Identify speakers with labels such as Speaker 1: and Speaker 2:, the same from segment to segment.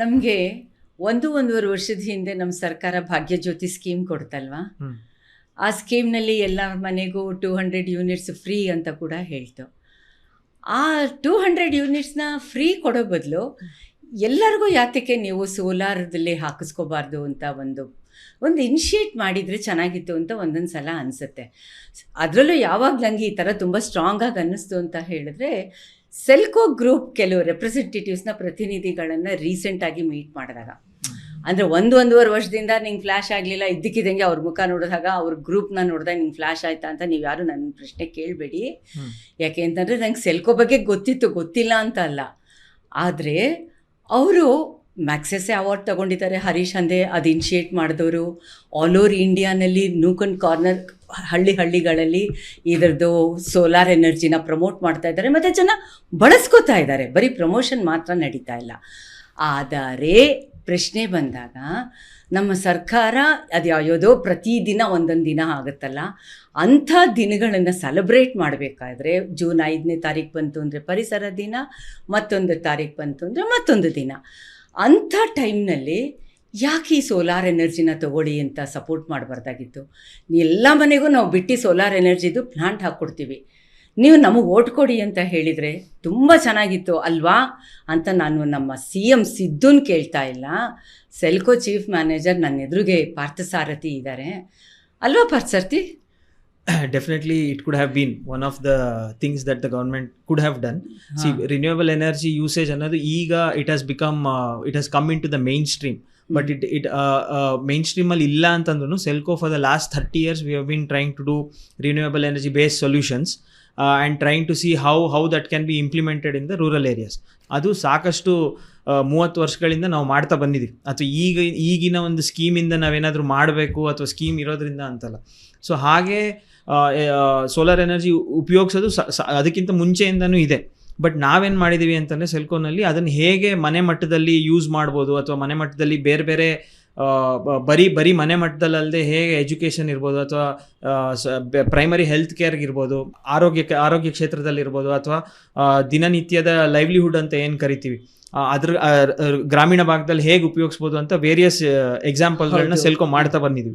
Speaker 1: ನಮಗೆ ಒಂದು ಒಂದೂವರೆ ವರ್ಷದ ಹಿಂದೆ ನಮ್ಮ ಸರ್ಕಾರ ಭಾಗ್ಯಜ್ಯೋತಿ ಸ್ಕೀಮ್ ಕೊಡ್ತಲ್ವಾ. ಆ ಸ್ಕೀಮ್ನಲ್ಲಿ ಎಲ್ಲ ಮನೆಗೂ ಟೂ ಹಂಡ್ರೆಡ್ ಯೂನಿಟ್ಸ್ ಫ್ರೀ ಅಂತ ಕೂಡ ಹೇಳ್ತು. ಆ ಟೂ ಹಂಡ್ರೆಡ್ ಯೂನಿಟ್ಸ್ನ ಫ್ರೀ ಕೊಡೋ ಬದಲು ಎಲ್ಲರಿಗೂ ಯಾತಕ್ಕೆ ನೀವು ಸೋಲಾರದಲ್ಲಿ ಹಾಕಿಸ್ಕೋಬಾರ್ದು ಅಂತ ಒಂದು ಒಂದು ಇನಿಷಿಯೇಟ್ ಮಾಡಿದರೆ ಚೆನ್ನಾಗಿತ್ತು ಅಂತ ಒಂದೊಂದು ಸಲ ಅನಿಸುತ್ತೆ. ಅದರಲ್ಲೂ ಯಾವಾಗ ನನಗೆ ಈ ಥರ ತುಂಬ ಸ್ಟ್ರಾಂಗಾಗಿ ಅನ್ನಿಸ್ತು ಅಂತ ಹೇಳಿದ್ರೆ ಸೆಲ್ಕೋ ಗ್ರೂಪ್ ಕೆಲವು ರೆಪ್ರೆಸೆಂಟೇಟಿವ್ಸ್ನ ಪ್ರತಿನಿಧಿಗಳನ್ನು ರೀಸೆಂಟಾಗಿ ಮೀಟ್ ಮಾಡಿದಾಗ. ಅಂದರೆ ಒಂದು ಒಂದೂವರೆ ವರ್ಷದಿಂದ ನಿಂಗೆ ಫ್ಲ್ಯಾಶ್ ಆಗಲಿಲ್ಲ ಇದ್ದಕ್ಕಿದ್ದಂಗೆ ಅವ್ರ ಮುಖ ನೋಡಿದಾಗ ಅವ್ರ ಗ್ರೂಪ್ನ ನೋಡಿದಾಗ ನಿಂಗೆ ಫ್ಲ್ಯಾಶ್ ಆಯ್ತಾ ಅಂತ ನೀವು ಯಾರು ನನ್ನ ಪ್ರಶ್ನೆ ಕೇಳಬೇಡಿ. ಯಾಕೆ ಅಂತಂದರೆ ನಂಗೆ ಸೆಲ್ಕೋ ಬಗ್ಗೆ ಗೊತ್ತಿತ್ತು ಗೊತ್ತಿಲ್ಲ ಅಂತ ಅಲ್ಲ. ಆದರೆ ಅವರು ಮ್ಯಾಕ್ಸೆಸ್ ಅವಾರ್ಡ್ ತಗೊಂಡಿದ್ದಾರೆ. ಹರೀಶ್ ಅಂದೆ ಅದು ಇನಿಷಿಯೇಟ್ ಮಾಡಿದವರು. ಆಲ್ ಓವರ್ ಇಂಡಿಯಾನಲ್ಲಿ ನೂಕನ್ ಕಾರ್ನರ್ ಹಳ್ಳಿ ಹಳ್ಳಿಗಳಲ್ಲಿ ಇದರದ್ದು ಸೋಲಾರ್ ಎನರ್ಜಿನ ಪ್ರಮೋಟ್ ಮಾಡ್ತಾ ಇದ್ದಾರೆ. ಮತ್ತು ಜನ ಬಳಸ್ಕೋತಾ ಇದ್ದಾರೆ. ಬರೀ ಪ್ರಮೋಷನ್ ಮಾತ್ರ ನಡೀತಾ ಇಲ್ಲ. ಆದರೆ ಪ್ರಶ್ನೆ ಬಂದಾಗ ನಮ್ಮ ಸರ್ಕಾರ ಅದು ಯಾವುದೋ ಪ್ರತಿದಿನ ಒಂದೊಂದು ದಿನ ಆಗುತ್ತಲ್ಲ. ಅಂಥ ದಿನಗಳನ್ನು ಸೆಲೆಬ್ರೇಟ್ ಮಾಡಬೇಕಾದ್ರೆ ಜೂನ್ ಐದನೇ ತಾರೀಕು ಬಂತು ಅಂದರೆ ಪರಿಸರ ದಿನ, ಮತ್ತೊಂದು ತಾರೀಕು ಬಂತು ಅಂದರೆ ಮತ್ತೊಂದು ದಿನ. ಅಂಥ ಟೈಮ್ನಲ್ಲಿ ಯಾಕೆ ಈ ಸೋಲಾರ್ ಎನರ್ಜಿನ ತಗೊಳ್ಳಿ ಅಂತ ಸಪೋರ್ಟ್ ಮಾಡಬಾರ್ದಾಗಿತ್ತು? ಎಲ್ಲ ಮನೆಗೂ ನಾವು ಬಿಟ್ಟು ಸೋಲಾರ್ ಎನರ್ಜಿದು ಪ್ಲಾಂಟ್ ಹಾಕ್ಕೊಡ್ತೀವಿ. ನೀವು ನಮಗೆ ಓಟ್ ಕೊಡಿ ಅಂತ ಹೇಳಿದರೆ ತುಂಬ ಚೆನ್ನಾಗಿತ್ತು ಅಲ್ವಾ? ಅಂತ ನಾನು ನಮ್ಮ ಸಿ ಎಂ ಸಿದ್ದುನ್ ಕೇಳ್ತಾ ಇಲ್ಲ. ಸೆಲ್ಕೋ ಚೀಫ್ ಮ್ಯಾನೇಜರ್ ನನ್ನ ಎದುರಿಗೆ ಪಾರ್ಥಸಾರಥಿ ಇದ್ದಾರೆ ಅಲ್ವಾ Parthasarathi?
Speaker 2: Definitely it could have been one of the things that the government could have done see renewable energy usage ಅನ್ನೋದು ಈಗ it has become it has come into the but stream but it it main ಸ್ಟ್ರೀಮಲ್ಲಿ ಇಲ್ಲ ಅಂತಂದ್ರೂ Selco for the last thirty years we have trying trying to do renewable energy base solutions and trying to see how how that can be implemented in the rural areas ಅದು ಸಾಕಷ್ಟು ಮೂವತ್ತು ವರ್ಷಗಳಿಂದ ನಾವು ಮಾಡ್ತಾ ಬಂದಿದ್ದೀವಿ. ಅಥವಾ ಈಗ ಈಗಿನ ಒಂದು ಸ್ಕೀಮಿಂದ ನಾವೇನಾದರೂ ಮಾಡಬೇಕು ಅಥವಾ ಸ್ಕೀಮ್ ಇರೋದ್ರಿಂದ ಅಂತಲ್ಲ. ಸೊ ಹಾಗೆ ಸೋಲಾರ್ ಎನರ್ಜಿ ಉಪಯೋಗಿಸೋದು ಅದಕ್ಕಿಂತ ಮುಂಚೆಯಿಂದನೂ ಇದೆ. ಬಟ್ ನಾವೇನು ಮಾಡಿದ್ದೀವಿ ಅಂತಂದರೆ ಸೆಲ್ಕೋನಲ್ಲಿ ಅದನ್ನು ಹೇಗೆ ಮನೆ ಮಟ್ಟದಲ್ಲಿ ಯೂಸ್ ಮಾಡ್ಬೋದು ಅಥವಾ ಮನೆ ಮಟ್ಟದಲ್ಲಿ ಬೇರೆ ಬೇರೆ ಬರೀ ಬರೀ ಮನೆ ಮಟ್ಟದಲ್ಲದೆ ಹೇಗೆ ಎಜುಕೇಷನ್ ಇರ್ಬೋದು ಅಥವಾ ಪ್ರೈಮರಿ ಹೆಲ್ತ್ ಕೇರ್ಗೆ ಇರ್ಬೋದು ಆರೋಗ್ಯ ಆರೋಗ್ಯ ಕ್ಷೇತ್ರದಲ್ಲಿರ್ಬೋದು ಅಥವಾ ದಿನನಿತ್ಯದ ಲೈವ್ಲಿಹುಡ್ ಅಂತ ಏನು ಕರಿತೀವಿ. ಅದ್ರ ಗ್ರಾಮೀಣ ಭಾಗದಲ್ಲಿ ಹೇಗೆ ಉಪಯೋಗಿಸ್ಬೋದು ಅಂತ ವೇರಿಯಸ್ ಎಕ್ಸಾಂಪಲ್ಗಳನ್ನ ಸೆಲ್ಕೊ ಮಾಡ್ತಾ ಬಂದಿದ್ವಿ.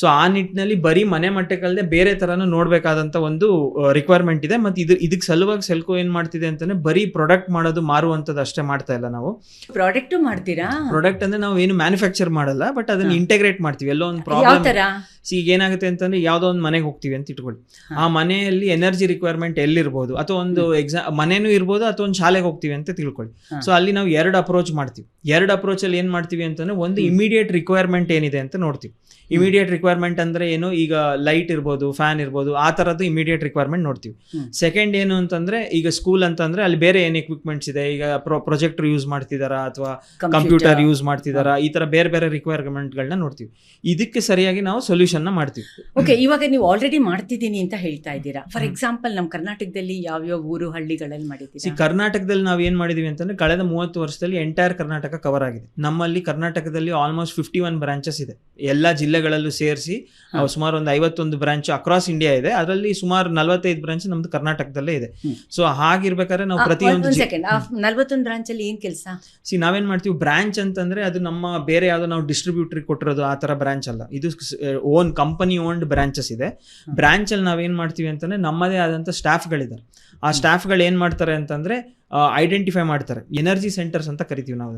Speaker 2: ಸೊ ಆ ನಿಟ್ಟಿನಲ್ಲಿ ಬರೀ ಮನೆ ಮಟ್ಟಕ್ಕಲ್ಲದೆ ಬೇರೆ ಥರನೂ ನೋಡಬೇಕಾದಂಥ ಒಂದು ರಿಕ್ವೈರ್ಮೆಂಟ್ ಇದೆ. ಮತ್ತು ಇದು ಇದಕ್ಕೆ ಸಲುವಾಗಿ ಸೆಲ್ಕೋ ಏನು ಮಾಡ್ತಿದೆ ಅಂತಂದ್ರೆ ಬರೀ ಪ್ರಾಡಕ್ಟ್ ಮಾಡೋದು ಮಾರುವಂಥದ್ದು ಅಷ್ಟೇ ಮಾಡ್ತಾ ಇಲ್ಲ ನಾವು.
Speaker 1: ಪ್ರಾಡಕ್ಟು ಮಾಡ್ತೀರಾ?
Speaker 2: ಪ್ರಾಡಕ್ಟ್ ಅಂದ್ರೆ ನಾವು ಏನು ಮ್ಯಾನುಫ್ಯಾಕ್ಚರ್ ಮಾಡಲ್ಲ ಬಟ್ ಅದನ್ನ ಇಂಟಿಗ್ರೇಟ್ ಮಾಡ್ತೀವಿ. ಎಲ್ಲೋ ಒಂದು ಪ್ರಾಬ್ಲಮ್ ಸಿ ಈಗ ಏನಾಗುತ್ತೆ ಅಂತಂದ್ರೆ ಯಾವುದೋ ಒಂದು ಮನೆಗೆ ಹೋಗ್ತೀವಿ ಅಂತ ಇಟ್ಕೊಳ್ಳಿ. ಆ ಮನೆಯಲ್ಲಿ ಎನರ್ಜಿ ರಿಕ್ವೈರ್ಮೆಂಟ್ ಎಲ್ಲಿರ್ಬೋದು? ಅಥವಾ ಒಂದು ಎಕ್ಸಾಮ್ ಮನೇನೂ ಇರ್ಬೋದು ಅಥವಾ ಒಂದು ಶಾಲೆಗೆ ಹೋಗ್ತೀವಿ ಅಂತ ತಿಳ್ಕೊಳ್ಳಿ. ಸೊ ಅಲ್ಲಿ ನಾವು ಎರಡು ಅಪ್ರೋಚ್ ಮಾಡ್ತೀವಿ. ಎರಡು ಅಪ್ರೋಚ್ ಅಲ್ಲಿ ಏನ್ ಮಾಡ್ತೀವಿ ಅಂತಂದ್ರೆ ಒಂದು. ಇಮಿಡಿಯೇಟ್ ರಿಕ್ವೈರ್ಮೆಂಟ್ ಏನಿದೆ ಅಂತ ನೋಡ್ತೀವಿ. ಇಮಿಡಿಯೇಟ್ ರಿಕ್ವೈರ್ಮೆಂಟ್ ಅಂದ್ರೆ ಏನು? ಈಗ ಲೈಟ್ ಇರ್ಬೋದು ಫ್ಯಾನ್ ಇರ್ಬೋದು ಆ ಥರದ್ದು ಇಮಿಡಿಯೇಟ್ ರಿಕ್ವೈರ್ಮೆಂಟ್ ನೋಡ್ತೀವಿ. ಸೆಕೆಂಡ್ ಏನು ಅಂತಂದ್ರೆ ಈಗ ಸ್ಕೂಲ್ ಅಂತಂದ್ರೆ ಅಲ್ಲಿ ಬೇರೆ ಏನು ಎಕ್ವಿಪ್ಮೆಂಟ್ಸ್ ಇದೆ? ಈಗ ಪ್ರೊಜೆಕ್ಟರ್ ಯೂಸ್ ಮಾಡ್ತಿದಾರಾ ಅಥವಾ ಕಂಪ್ಯೂಟರ್ ಯೂಸ್ ಮಾಡ್ತಿದಾರಾ? ಈ ತರ ಬೇರೆ ಬೇರೆ ರಿಕ್ವೈರ್ಮೆಂಟ್ಗಳನ್ನ ನೋಡ್ತೀವಿ. ಇದಕ್ಕೆ ಸರಿಯಾಗಿ ನಾವು ಸೊಲ್ಯೂಷನ್ನ ಮಾಡ್ತೀವಿ.
Speaker 1: ಓಕೆ ಇವಾಗ ನೀವು ಆಲ್ರೆಡಿ ಮಾಡ್ತಿದ್ದೀನಿ ಅಂತ ಹೇಳ್ತಾ ಇದ್ದೀರಾ? ಫಾರ್ ಎಕ್ಸಾಂಪಲ್ ನಮ್ಮ ಕರ್ನಾಟಕದಲ್ಲಿ ಯಾವ್ಯಾವ ಊರು ಹಳ್ಳಿಗಳಲ್ಲಿ ಮಾಡಿದ್ದೀವಿ
Speaker 2: ಕರ್ನಾಟಕದಲ್ಲಿ ನಾವು ಏನ್ ಮಾಡಿದೀವಿ ಅಂತಂದ್ರೆ ಕಳೆದ ಮೂವತ್ತು ವರ್ಷದಲ್ಲಿ ಎಂಟೈರ್ ಕರ್ನಾಟಕ ಕವರ್ ಆಗಿದೆ. ನಮ್ಮಲ್ಲಿ ಕರ್ನಾಟಕದಲ್ಲಿ ಆಲ್ಮೋಸ್ಟ್ ಫಿಫ್ಟಿ ಒನ್ ಬ್ರಾಂಚಸ್ ಇದೆ. ಎಲ್ಲಾ ಜಿಲ್ಲೆಗಳಲ್ಲೂ ಸೇರಿಸಿ. ಸುಮಾರು ಒಂದು ಐವತ್ತೊಂದು ಬ್ರಾಂಚ್ ಅಕ್ರಾಸ್ ಇಂಡಿಯಾ ಇದೆ. ಅದರಲ್ಲಿ ಸುಮಾರು ನಲವತ್ತೈದು ಬ್ರಾಂಚ್ ನಮ್ದು ಕರ್ನಾಟಕದಲ್ಲೇ ಇದೆ. ಸೊ ಹಾಗಿರ್ಬೇಕಾದ್ರೆ ನಾವು ಪ್ರತಿಯೊಂದು
Speaker 1: ನಲ್ವತ್ತೊಂದು ಬ್ರಾಂಚ್ ಅಲ್ಲಿ ಏನ್ ಕೆಲಸ?
Speaker 2: ಸಿ ನಾವೇನ್ ಮಾಡ್ತೀವಿ ಬ್ರಾಂಚ್ ಅಂತಂದ್ರೆ ಅದು ನಮ್ಮ ಬೇರೆ ಯಾವ್ದೋ ನಾವು ಡಿಸ್ಟ್ರಿಬ್ಯೂಟರ್ ಕೊಟ್ಟಿರೋದು ಆ ತರ ಬ್ರಾಂಚ್ ಅಲ್ಲ. ಇದು ಓನ್ ಕಂಪನಿ ಓನ್ಡ್ ಬ್ರಾಂಚಸ್ ಇದೆ. ಬ್ರಾಂಚಲ್ಲಿ ನಾವೇನು ಮಾಡ್ತೀವಿ ಅಂತಂದ್ರೆ ನಮ್ಮದೇ ಆದಂತ ಸ್ಟಾಫ್ಗಳಿದ್ದಾರೆ ಆ ಸ್ಟಾಫ್ಗಳು ಏನು ಮಾಡ್ತಾರೆ ಅಂತಂದ್ರೆ ಐಡೆಂಟಿಫೈ ಮಾಡ್ತಾರೆ. ಎನರ್ಜಿ ಸೆಂಟರ್ಸ್ ಅಂತ ಕರಿತೀವಿ ನಾವು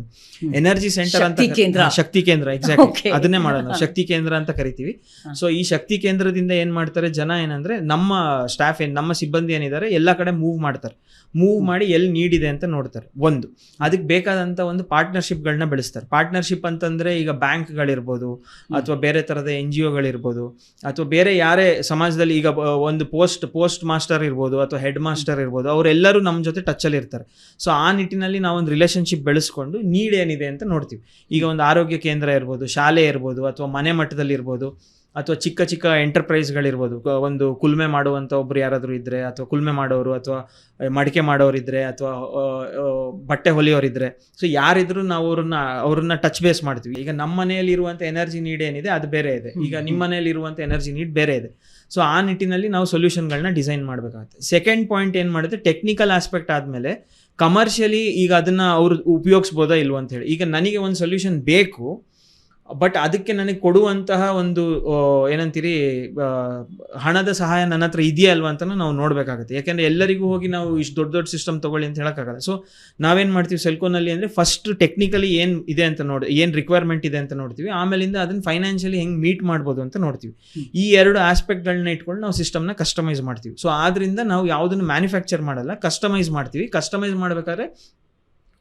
Speaker 2: ಎನರ್ಜಿ ಸೆಂಟರ್ ಅಂತ
Speaker 1: ಶಕ್ತಿ ಕೇಂದ್ರ.
Speaker 2: ಎಕ್ಸಾಕ್ಟ್ ಶಕ್ತಿ ಕೇಂದ್ರ ಎಕ್ಸಾಕ್ಟ್ಲಿ ಅದನ್ನೇ ಮಾಡೋಣ ಶಕ್ತಿ ಕೇಂದ್ರ ಅಂತ ಕರಿತೀವಿ. ಸೊ ಈ ಶಕ್ತಿ ಕೇಂದ್ರದಿಂದ ಏನ್ ಮಾಡ್ತಾರೆ ಜನ ಏನಂದ್ರೆ ನಮ್ಮ ಸ್ಟಾಫ್ ಏನ್ ನಮ್ಮ ಸಿಬ್ಬಂದಿ ಏನಿದ್ದಾರೆ ಎಲ್ಲ ಕಡೆ ಮೂವ್ ಮಾಡ್ತಾರೆ. ಮೂವ್. ಮಾಡಿ ಎಲ್ಲಿ ನೀಡಿದೆ ಅಂತ ನೋಡ್ತಾರೆ ಒಂದು. ಅದಕ್ಕೆ ಬೇಕಾದಂತ ಒಂದು ಪಾರ್ಟ್ನರ್ಶಿಪ್ಗಳನ್ನ ಬೆಳೆಸ್ತಾರೆ. ಪಾರ್ಟ್ನರ್ಶಿಪ್ ಅಂತಂದ್ರೆ ಈಗ ಬ್ಯಾಂಕ್ಗಳಿರ್ಬೋದು ಅಥವಾ ಬೇರೆ ತರದ ಎನ್ ಜಿ ಒಗಳಿರ್ಬೋದು ಅಥವಾ ಬೇರೆ ಯಾರೇ ಸಮಾಜದಲ್ಲಿ ಈಗ ಒಂದು ಪೋಸ್ಟ್ ಪೋಸ್ಟ್ ಮಾಸ್ಟರ್ ಇರ್ಬೋದು ಅಥವಾ ಹೆಡ್ ಮಾಸ್ಟರ್ ಇರ್ಬೋದು ಅವರೆಲ್ಲರೂ ನಮ್ಮ ಜೊತೆ ಟಚ್ ಅಲ್ಲಿ ಇರ್ತಾರೆ. ಸೊ ಆ ನಿಟ್ಟಿನಲ್ಲಿ ನಾವು ಒಂದು ರಿಲೇಶನ್ಶಿಪ್ ಬೆಳೆಸ್ಕೊಂಡು ನೀಡ್ ಏನಿದೆ ಅಂತ ನೋಡ್ತೀವಿ. ಈಗ ಒಂದು ಆರೋಗ್ಯ ಕೇಂದ್ರ ಇರ್ಬೋದು ಶಾಲೆ ಇರ್ಬೋದು ಅಥವಾ ಮನೆ ಮಟ್ಟದಲ್ಲಿ ಇರ್ಬೋದು ಅಥವಾ ಚಿಕ್ಕ ಚಿಕ್ಕ ಎಂಟರ್ಪ್ರೈಸ್ಗಳಿರ್ಬೋದು ಒಂದು ಕುಲ್ಮೆ ಮಾಡುವಂಥ ಒಬ್ರು ಯಾರಾದರೂ ಇದ್ದರೆ ಅಥವಾ ಕುಲ್ಮೆ ಮಾಡೋರು ಅಥವಾ ಮಡಿಕೆ ಮಾಡೋರಿದ್ದರೆ ಅಥವಾ ಬಟ್ಟೆ ಹೊಲಿಯೋರಿದ್ದರೆ ಸೊ ಯಾರಿದ್ರು ನಾವು ಅವ್ರನ್ನ ಅವ್ರನ್ನ ಟಚ್ ಬೇಸ್ ಮಾಡ್ತೀವಿ. ಈಗ ನಮ್ಮ ಮನೆಯಲ್ಲಿ ಇರುವಂಥ ಎನರ್ಜಿ ನೀಡ್ ಏನಿದೆ ಅದು ಬೇರೆ ಇದೆ. ಈಗ ನಿಮ್ಮ ಮನೆಯಲ್ಲಿ ಇರುವಂಥ ಎನರ್ಜಿ ನೀಡ್ ಬೇರೆ ಇದೆ. ಸೊ ಆ ನಿಟ್ಟಿನಲ್ಲಿ ನಾವು ಸೊಲ್ಯೂಷನ್ಗಳನ್ನ ಡಿಸೈನ್ ಮಾಡಬೇಕಾಗುತ್ತೆ. ಸೆಕೆಂಡ್ ಪಾಯಿಂಟ್ ಏನು ಮಾಡುತ್ತೆ? ಟೆಕ್ನಿಕಲ್ ಆಸ್ಪೆಕ್ಟ್ ಆದಮೇಲೆ ಕಮರ್ಷಿಯಲಿ ಈಗ ಅದನ್ನು ಅವರು ಉಪಯೋಗಿಸ್ಬೋದಾ ಇಲ್ವಂತ ಹೇಳಿ. ಈಗ ನನಗೆ ಒಂದು ಸೊಲ್ಯೂಷನ್ ಬೇಕು. ಬಟ್ ಅದಕ್ಕೆ ನನಗೆ ಕೊಡುವಂತಹ ಒಂದು ಏನಂತೀರಿ ಹಣದ ಸಹಾಯ ನನ್ನ ಹತ್ರ ಇದೆಯಾ ಅಲ್ವಾ ಅಂತ ನಾವು ನೋಡಬೇಕಾಗುತ್ತೆ. ಯಾಕೆಂದರೆ ಎಲ್ಲರಿಗೂ ಹೋಗಿ ನಾವು ಇಷ್ಟು ದೊಡ್ಡ ದೊಡ್ಡ ಸಿಸ್ಟಮ್ ತಗೊಳ್ಳಿ ಅಂತ ಹೇಳೋಕ್ಕಾಗಲ್ಲ. ಸೊ ನಾವೇನು ಮಾಡ್ತೀವಿ ಸೆಲ್ಕೋನಲ್ಲಿ ಅಂದರೆ ಫಸ್ಟ್ ಟೆಕ್ನಿಕಲಿ ಏನು ಇದೆ ಅಂತ ನೋಡಿ ಏನು ರಿಕ್ವೈರ್ಮೆಂಟ್ ಇದೆ ಅಂತ ನೋಡ್ತೀವಿ. ಆಮೇಲಿಂದ ಅದನ್ನು ಫೈನಾನ್ಷಿಯಲಿ ಹೆಂಗೆ ಮೀಟ್ ಮಾಡ್ಬೋದು ಅಂತ ನೋಡ್ತೀವಿ. ಈ ಎರಡು ಆಸ್ಪೆಕ್ಟ್ಗಳನ್ನ ಇಟ್ಕೊಂಡು ನಾವು ಸಿಸ್ಟಮ್ನ ಕಸ್ಟಮೈಸ್ ಮಾಡ್ತೀವಿ. ಸೊ ಆದ್ದರಿಂದ ನಾವು ಯಾವುದನ್ನು ಮ್ಯಾನುಫ್ಯಾಕ್ಚರ್ ಮಾಡಲ್ಲ ಕಸ್ಟಮೈಸ್ ಮಾಡ್ತೀವಿ. ಕಸ್ಟಮೈಸ್ ಮಾಡಬೇಕಾದ್ರೆ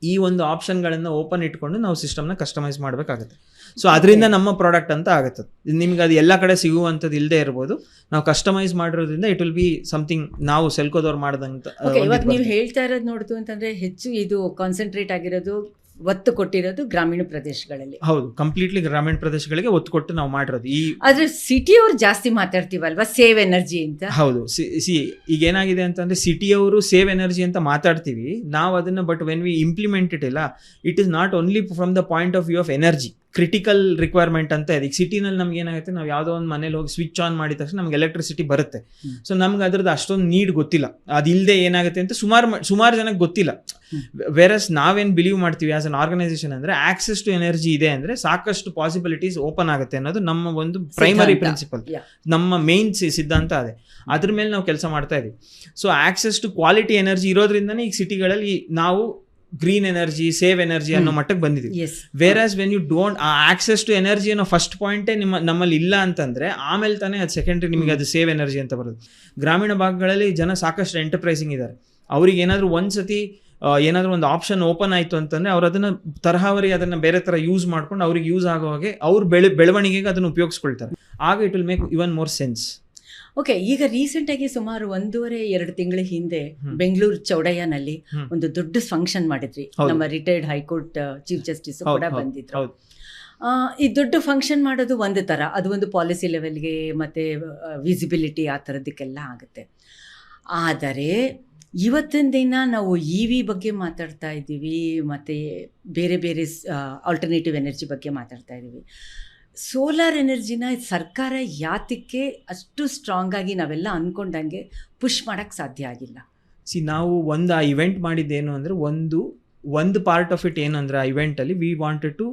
Speaker 2: ಈ ಒಂದು ಆಪ್ಷನ್ಗಳನ್ನು ಓಪನ್ ಇಟ್ಕೊಂಡು ನಾವು ಸಿಸ್ಟಮ್ನ ಕಸ್ಟಮೈಸ್ ಮಾಡಬೇಕಾಗುತ್ತೆ. ಸೊ ಅದರಿಂದ ನಮ್ಮ ಪ್ರಾಡಕ್ಟ್ ಅಂತ ಆಗುತ್ತೆ. ನಿಮ್ಗೆ ಅದು ಎಲ್ಲ ಕಡೆ ಸಿಗುವಂಥದ್ದು ಇಲ್ಲದೆ ಇರ್ಬೋದು. ನಾವು ಕಸ್ಟಮೈಸ್ ಮಾಡಿರೋದ್ರಿಂದ ಇಟ್ ವಿಲ್ ಬಿ ಸಮಥಿಂಗ್ ನಾವು ಸೆಲ್ಕೋದವ್ರು ಮಾಡ್ದಂತ
Speaker 1: ಇವಾಗ ನೀವು ಹೇಳ್ತಾ ಇರೋದು ನೋಡ್ತು ಅಂತಂದ್ರೆ ಹೆಚ್ಚು ಇದು ಕಾನ್ಸಂಟ್ರೇಟ್ ಆಗಿರೋದು ಒತ್ತು ಕೊಟ್ಟಿರೋದು ಗ್ರಾಮೀಣ ಪ್ರದೇಶಗಳಲ್ಲಿ.
Speaker 2: ಹೌದು ಕಂಪ್ಲೀಟ್ಲಿ ಗ್ರಾಮೀಣ ಪ್ರದೇಶಗಳಿಗೆ ಒತ್ತು ಕೊಟ್ಟು ನಾವು ಮಾಡಿರೋದು. ಈ
Speaker 1: ಆದ್ರೆ ಸಿಟಿಯವರು ಜಾಸ್ತಿ ಮಾತಾಡ್ತೀವಲ್ವಾ? ಸೇವ್ ಎನರ್ಜಿ ಅಂತ?
Speaker 2: ಹೌದು ಸಿ ಈಗ ಏನಾಗಿದೆ ಅಂತಂದ್ರೆ ಸಿಟಿಯವರು ಸೇವ್ ಎನರ್ಜಿ ಅಂತ ಮಾತಾಡ್ತೀವಿ. ನಾವು ಅದನ್ನ but when we implemented it ಇಲ್ಲ it is not only from the point of view of energy critical requirement ಅಂತ ಇದೆ. ಈಗ ಸಿಟಿನಲ್ಲಿ ನಮ್ಗೆ ಏನಾಗುತ್ತೆ ನಾವು ಯಾವುದೋ ಒಂದು ಮನೇಲಿ ಹೋಗಿ ಸ್ವಿಚ್ ಆನ್ ಮಾಡಿದ ತಕ್ಷಣ ನಮ್ಗೆ ಎಲೆಕ್ಟ್ರಿಸಿಟಿ ಬರುತ್ತೆ. ಸೊ ನಮ್ಗೆ ಅದ್ರದ್ದು ಅಷ್ಟೊಂದು ನೀಡ್ ಗೊತ್ತಿಲ್ಲ. ಅದಿಲ್ಲದೆ ಏನಾಗುತ್ತೆ ಅಂತ ಸುಮಾರು ಸುಮಾರು ಜನಕ್ಕೆ ಗೊತ್ತಿಲ್ಲ.
Speaker 1: ವೇರ್
Speaker 2: ವೇರಸ್ ನಾವೇನು ಬಿಲೀವ್ ಮಾಡ್ತೀವಿ ಆಸ್ ಅನ್ ಆರ್ಗನೈಸೇಷನ್ ಅಂದರೆ ಆಕ್ಸೆಸ್ ಟು ಎನರ್ಜಿ ಇದೆ ಅಂದರೆ ಸಾಕಷ್ಟು ಪಾಸಿಬಿಲಿಟೀಸ್ ಓಪನ್ ಆಗುತ್ತೆ ಅನ್ನೋದು ನಮ್ಮ ಒಂದು ಪ್ರೈಮರಿ ಪ್ರಿನ್ಸಿಪಲ್ ನಮ್ಮ ಮೇನ್ ಸಿದ್ಧಾಂತ ಅದೇ. ಅದ್ರ ಮೇಲೆ ನಾವು ಕೆಲಸ ಮಾಡ್ತಾ ಇದೀವಿ. So access to quality energy ಇರೋದ್ರಿಂದನೇ ಈಗ ಸಿಟಿಗಳಲ್ಲಿ ನಾವು ಗ್ರೀನ್ ಎನರ್ಜಿ ಸೇವ್ ಎನರ್ಜಿ ಅನ್ನೋ ಮಟ್ಟಕ್ಕೆ ಬಂದಿದ್ದೀವಿ. Wear as when you don't ಆ ಆಕ್ಸೆಸ್ ಟು ಎನರ್ಜಿ ಅನ್ನೋ ಫಸ್ಟ್ ಪಾಯಿಂಟೇ ನಿಮ್ಮ ನಮ್ಮಲ್ಲಿ ಇಲ್ಲ ಅಂತಂದ್ರೆ ಆಮೇಲೆ ತಾನೇ ಅದು ಸೆಕೆಂಡ್ರಿ ನಿಮಗೆ ಅದು ಸೇವ್ ಎನರ್ಜಿ ಅಂತ ಬರೋದು ಗ್ರಾಮೀಣ ಭಾಗಗಳಲ್ಲಿ ಜನ ಸಾಕಷ್ಟು ಎಂಟರ್ಪ್ರೈಸಿಂಗ್ ಇದ್ದಾರೆ. ಅವ್ರಿಗೆ ಏನಾದರೂ ಒಂದ್ಸತಿ ಏನಾದರೂ ಒಂದು ಆಪ್ಷನ್ ಓಪನ್ ಆಯಿತು ಅಂತಂದ್ರೆ ಅವ್ರು ಅದನ್ನು ತರಹವರಿ ಅದನ್ನು ಬೇರೆ ಥರ ಯೂಸ್ ಮಾಡ್ಕೊಂಡು ಅವ್ರಿಗೆ ಯೂಸ್ ಆಗೋ ಹಾಗೆ ಅವ್ರ ಬೆಳೆ ಬೆಳವಣಿಗೆಗೆ ಅದನ್ನು ಉಪಯೋಗಿಸ್ಕೊಳ್ತಾರೆ. ಆಗ it will make even more sense
Speaker 1: okay ಈಗ ರೀಸೆಂಟ್ ಆಗಿ ಸುಮಾರು ಒಂದೂವರೆ ಎರಡು ತಿಂಗಳ ಹಿಂದೆ. ಬೆಂಗಳೂರು ಚೌಡಯ್ಯನಲ್ಲಿ ಒಂದು ದೊಡ್ಡ ಫಂಕ್ಷನ್ ಮಾಡಿದ್ರಿ. ನಮ್ಮ ರಿಟೈರ್ಡ್ ಹೈಕೋರ್ಟ್ ಚೀಫ್ ಜಸ್ಟಿಸ್ ಕೂಡ ಬಂದಿದ್ರು. ಆ, ಈ ದೊಡ್ಡ ಫಂಕ್ಷನ್ ಮಾಡೋದು ಒಂದು ಥರ ಅದು ಒಂದು ಪಾಲಿಸಿ ಲೆವೆಲ್ಗೆ ಮತ್ತೆ ವಿಸಿಬಿಲಿಟಿ ಆ ಥರದಕ್ಕೆಲ್ಲ ಆಗುತ್ತೆ. ಆದರೆ ಇವತ್ತಿನ ದಿನ ನಾವು ಇ ವಿ ಬಗ್ಗೆ ಮಾತಾಡ್ತಾ ಇದ್ದೀವಿ ಮತ್ತು ಬೇರೆ ಬೇರೆ ಆಲ್ಟರ್ನೇಟಿವ್ ಎನರ್ಜಿ ಬಗ್ಗೆ ಮಾತಾಡ್ತಾ ಇದ್ದೀವಿ. ಸೋಲಾರ್ ಎನರ್ಜಿನ ಸರ್ಕಾರ ಯಾತಕ್ಕೆ ಅಷ್ಟು ಸ್ಟ್ರಾಂಗ್ ಆಗಿ ನಾವೆಲ್ಲ ಅಂದ್ಕೊಂಡಂಗೆ ಪುಷ್ ಮಾಡೋಕ್ಕೆ ಸಾಧ್ಯ ಆಗಿಲ್ಲ.
Speaker 2: ಸಿ, ನಾವು ಒಂದು ಆ ಇವೆಂಟ್ ಮಾಡಿದ್ದೇನು ಅಂದರೆ, ಒಂದು ಒಂದು ಪಾರ್ಟ್ ಆಫ್ ಇಟ್ ಏನು ಅಂದರೆ ಆ ಇವೆಂಟಲ್ಲಿ ವಿ ವಾಂಟೆಡ್ ಟು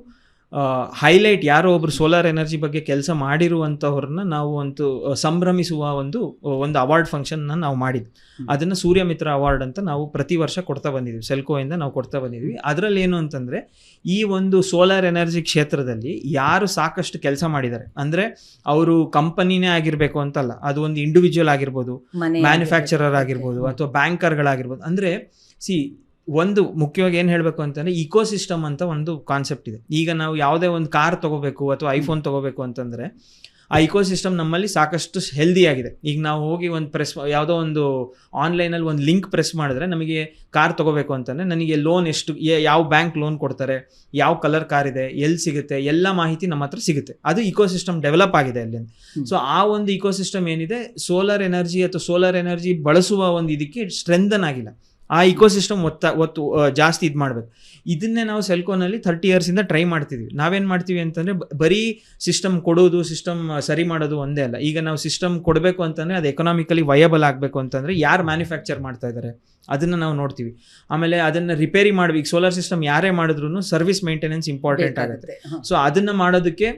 Speaker 2: ಹೈಲೈಟ್ ಯಾರೋ ಒಬ್ರು ಸೋಲಾರ್ ಎನರ್ಜಿ ಬಗ್ಗೆ ಕೆಲಸ ಮಾಡಿರುವಂಥವ್ರನ್ನ ನಾವು ಒಂದು ಸಂಭ್ರಮಿಸುವ ಒಂದು ಒಂದು ಅವಾರ್ಡ್ ಫಂಕ್ಷನ್ನ ನಾವು ಮಾಡಿದ್ವಿ ಅದನ್ನ ಸೂರ್ಯ ಸೂರ್ಯಮಿತ್ರ ಅವಾರ್ಡ್ ಅಂತ ನಾವು ಪ್ರತಿ ವರ್ಷ ಕೊಡ್ತಾ ಬಂದಿದ್ವಿ. ಸೆಲ್ಕೋಯಿಂದ ನಾವು ಕೊಡ್ತಾ ಬಂದಿದ್ವಿ. ಅದರಲ್ಲಿ ಏನು ಅಂತಂದರೆ ಈ ಒಂದು ಸೋಲಾರ್ ಎನರ್ಜಿ ಕ್ಷೇತ್ರದಲ್ಲಿ ಯಾರು ಸಾಕಷ್ಟು ಕೆಲಸ ಮಾಡಿದ್ದಾರೆ. ಅಂದರೆ ಅವರು ಕಂಪನಿನೇ ಆಗಿರಬೇಕು ಅಂತಲ್ಲ. ಅದು ಒಂದು ಇಂಡಿವಿಜುವಲ್ ಆಗಿರ್ಬೋದು ಮ್ಯಾನುಫ್ಯಾಕ್ಚರರ್ ಆಗಿರ್ಬೋದು ಅಥವಾ ಬ್ಯಾಂಕರ್ಗಳಾಗಿರ್ಬೋದು ಅಂದರೆ ಸಿ ಒಂದು ಮುಖ್ಯವಾಗಿ ಏನು ಹೇಳಬೇಕು ಅಂತಂದರೆ ಇಕೋಸಿಸ್ಟಮ್ ಅಂತ ಒಂದು ಕಾನ್ಸೆಪ್ಟ್ ಇದೆ. ಈಗ ನಾವು ಯಾವುದೇ ಒಂದು ಕಾರ್ ತಗೋಬೇಕು ಅಥವಾ ಐಫೋನ್ ತಗೋಬೇಕು ಅಂತಂದರೆ ಆ ಇಕೋಸಿಸ್ಟಮ್ ನಮ್ಮಲ್ಲಿ ಸಾಕಷ್ಟು ಹೆಲ್ದಿ ಆಗಿದೆ. ಈಗ ನಾವು ಹೋಗಿ ಒಂದು ಪ್ರೆಸ್ ಯಾವುದೋ ಒಂದು ಆನ್ಲೈನಲ್ಲಿ ಒಂದು ಲಿಂಕ್ ಪ್ರೆಸ್ ಮಾಡಿದ್ರೆ ನಮಗೆ ಕಾರ್ ತಗೋಬೇಕು ಅಂತಂದರೆ ನನಗೆ ಲೋನ್ ಎಷ್ಟು ಯಾವ ಬ್ಯಾಂಕ್ ಲೋನ್ ಕೊಡ್ತಾರೆ ಯಾವ ಕಲರ್ ಕಾರ್ ಇದೆ ಎಲ್ಲಿ ಸಿಗುತ್ತೆ ಎಲ್ಲ ಮಾಹಿತಿ ನಮ್ಮ ಹತ್ರ ಸಿಗುತ್ತೆ. ಅದು ಇಕೋಸಿಸ್ಟಮ್ ಡೆವಲಪ್ ಆಗಿದೆ ಅಲ್ಲಿಂದ. ಸೊ ಆ ಒಂದು ಇಕೋಸಿಸ್ಟಮ್ ಏನಿದೆ ಸೋಲಾರ್ ಎನರ್ಜಿ ಅಥವಾ ಸೋಲಾರ್ ಎನರ್ಜಿ ಬಳಸುವ ಒಂದು ಇದಕ್ಕೆ ಸ್ಟ್ರೆಂದನ್ ಆಗಿಲ್ಲ. ಆ ಇಕೋಸಿಸ್ಟಮ್ ಒತ್ತ ಒತ್ತು ಜಾಸ್ತಿ ಇದು ಮಾಡಬೇಕು. ಇದನ್ನೇ ನಾವು ಸೆಲ್ಕೋನಲ್ಲಿ ಥರ್ಟಿ ಇಯರ್ಸಿಂದ ಟ್ರೈ ಮಾಡ್ತಿದ್ವಿ. ನಾವೇನು ಮಾಡ್ತೀವಿ ಅಂತಂದರೆ ಬರೀ ಸಿಸ್ಟಮ್ ಕೊಡೋದು ಸಿಸ್ಟಮ್ ಸರಿ ಮಾಡೋದು ಒಂದೇ ಅಲ್ಲ. ಈಗ ನಾವು ಸಿಸ್ಟಮ್ ಕೊಡಬೇಕು ಅಂತಂದರೆ ಅದು ಎಕನಾಮಿಕಲಿ ವಯಬಲ್ ಆಗಬೇಕು ಅಂತಂದರೆ ಯಾರು ಮ್ಯಾನುಫ್ಯಾಕ್ಚರ್ ಮಾಡ್ತಾ ಇದ್ದಾರೆ ಅದನ್ನು ನಾವು ನೋಡ್ತೀವಿ. ಆಮೇಲೆ ಅದನ್ನು ರಿಪೇರಿ ಮಾಡಬೇಕು. ಸೋಲಾರ್ ಸಿಸ್ಟಮ್ ಯಾರೇ ಮಾಡಿದ್ರು ಸರ್ವಿಸ್ ಮೇಂಟೆನೆನ್ಸ್ ಇಂಪಾರ್ಟೆಂಟ್ ಆಗುತ್ತೆ. ಸೊ ಅದನ್ನು ಮಾಡೋದಕ್ಕೆ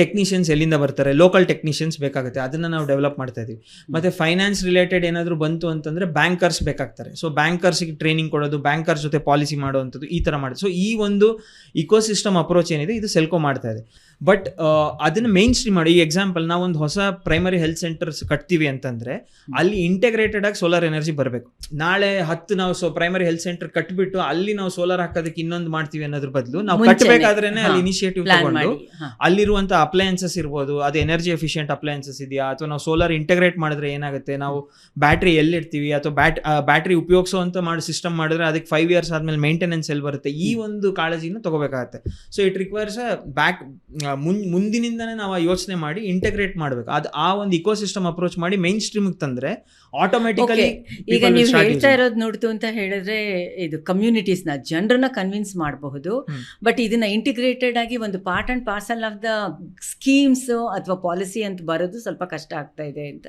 Speaker 2: ಟೆಕ್ನಿಷಿಯನ್ಸ್ ಎಲ್ಲಿಂದ ಬರ್ತಾರೆ? ಲೋಕಲ್ ಟೆಕ್ನಿಷಿಯನ್ಸ್ ಬೇಕಾಗುತ್ತೆ. ಅದನ್ನು ನಾವು ಡೆವಲಪ್ ಮಾಡ್ತಾ ಇದ್ದೀವಿ ಮತ್ತು ಫೈನಾನ್ಸ್ ರಿಲೇಟೆಡ್ ಏನಾದರೂ ಬಂತು ಅಂತಂದರೆ ಬ್ಯಾಂಕರ್ಸ್ ಬೇಕಾಗ್ತಾರೆ. ಸೊ ಬ್ಯಾಂಕರ್ಸ್ಗೆ ಟ್ರೈನಿಂಗ್ ಕೊಡೋದು ಬ್ಯಾಂಕರ್ಸ್ ಜೊತೆ ಪಾಲಿಸಿ ಮಾಡುವಂಥದ್ದು ಈ ಥರ ಮಾಡೋದು. ಸೊ ಈ ಒಂದು ಇಕೋಸಿಸ್ಟಮ್ ಅಪ್ರೋಚ್ ಏನಿದೆ ಇದು ಸೆಲ್ಕೋ ಮಾಡ್ತಾ ಇದೆ. ಬಟ್ ಅದನ್ನ ಮೇನ್ ಸ್ಟ್ರೀಮ್ ಮಾಡಿ ಈ ಎಕ್ಸಾಂಪಲ್ ನಾವು ಒಂದು ಹೊಸ ಪ್ರೈಮರಿ ಹೆಲ್ತ್ ಸೆಂಟರ್ಸ್ ಕಟ್ತೀವಿ ಅಂತಂದ್ರೆ ಅಲ್ಲಿ ಇಂಟೆಗ್ರೇಟೆಡ್ ಆಗಿ ಸೋಲಾರ್ ಎನರ್ಜಿ ಬರಬೇಕು. ನಾಳೆ ಹತ್ತು ನಾವು ಸೊ ಪ್ರೈಮರಿ ಹೆಲ್ತ್ ಸೆಂಟರ್ ಕಟ್ಬಿಟ್ಟು ಅಲ್ಲಿ ನಾವು ಸೋಲಾರ್ ಹಾಕೋದಕ್ಕೆ ಇನ್ನೊಂದು ಮಾಡ್ತೀವಿ ಅನ್ನೋದ್ರ ಬದಲು ನಾವು
Speaker 1: ಕಟ್ಟಬೇಕಾದ್ರೆ
Speaker 2: ಕಟ್ಟಬೇಕಾದ್ರೇನೆ ಅಲ್ಲಿ ಇನಿಷಿಯೇಟಿವ್ ತಗೊಂಡು ಅಲ್ಲಿರುವಂತ. ಅಪ್ಲಯನ್ಸಸ್ ಇರ್ಬೋದು ಅದು ಎನರ್ಜಿ ಎಫಿಷಿಯಂಟ್ ಅಪ್ಲಯನ್ಸಸ್ ಇದೆಯಾ ಅಥವಾ ನಾವು ಸೋಲಾರ್ ಇಂಟಗ್ರೇಟ್ ಮಾಡಿದ್ರೆ ಏನಾಗುತ್ತೆ ನಾವು ಬ್ಯಾಟ್ರಿ ಎಲ್ಲಿಡ್ತೀವಿ ಅಥವಾ ಬ್ಯಾಟ್ ಬ್ಯಾಟ್ರಿ ಉಪಯೋಗಿಸುವಂತ ಮಾಡಿ ಸಿಸ್ಟಮ್ ಮಾಡಿದ್ರೆ ಅದಕ್ಕೆ ಫೈವ್ ಇಯರ್ಸ್ ಆದ್ಮೇಲೆ ಮೇಂಟೆನೆನ್ಸ್ ಎಲ್ಲಿ ಬರುತ್ತೆ ಈ ಒಂದು ಕಾಳಜಿನ ತಗೋಬೇಕಾಗತ್ತೆ. ಸೊ ಇಟ್ ರಿಕ್ವೈರ್ಸ್ ಬ್ಯಾಕ್ ಮುನ್ ಮುಂದಿನಿಂದನೇ ನಾವು ಆ ಯೋಚನೆ ಮಾಡಿ ಇಂಟಗ್ರೇಟ್ ಮಾಡಬೇಕು. ಅದು ಆ ಒಂದು ಇಕೋಸಿಸ್ಟಮ್ ಅಪ್ರೋಚ್ ಮಾಡಿ ಮೈನ್ ಸ್ಟ್ರೀಮ್ ತಂದ್ರೆ ಆಟೋಮೆಟಿಕಲಿ
Speaker 1: ಈಗ ನೀವು ಹೇಳ್ತಾ ಇರೋದು ನೋಡ್ತು ಅಂತ ಹೇಳಿದ್ರೆ ಇದು ಕಮ್ಯುನಿಟೀಸ್ನ ಜನರನ್ನ ಕನ್ವಿನ್ಸ್ ಮಾಡಬಹುದು. ಬಟ್ ಇದನ್ನ ಇಂಟಿಗ್ರೇಟೆಡ್ ಆಗಿ ಒಂದು part and parcel of the schemes ಅಥವಾ ಪಾಲಿಸಿ ಅಂತ ಬರೋದು ಸ್ವಲ್ಪ ಕಷ್ಟ ಆಗ್ತಾ ಇದೆ ಅಂತ.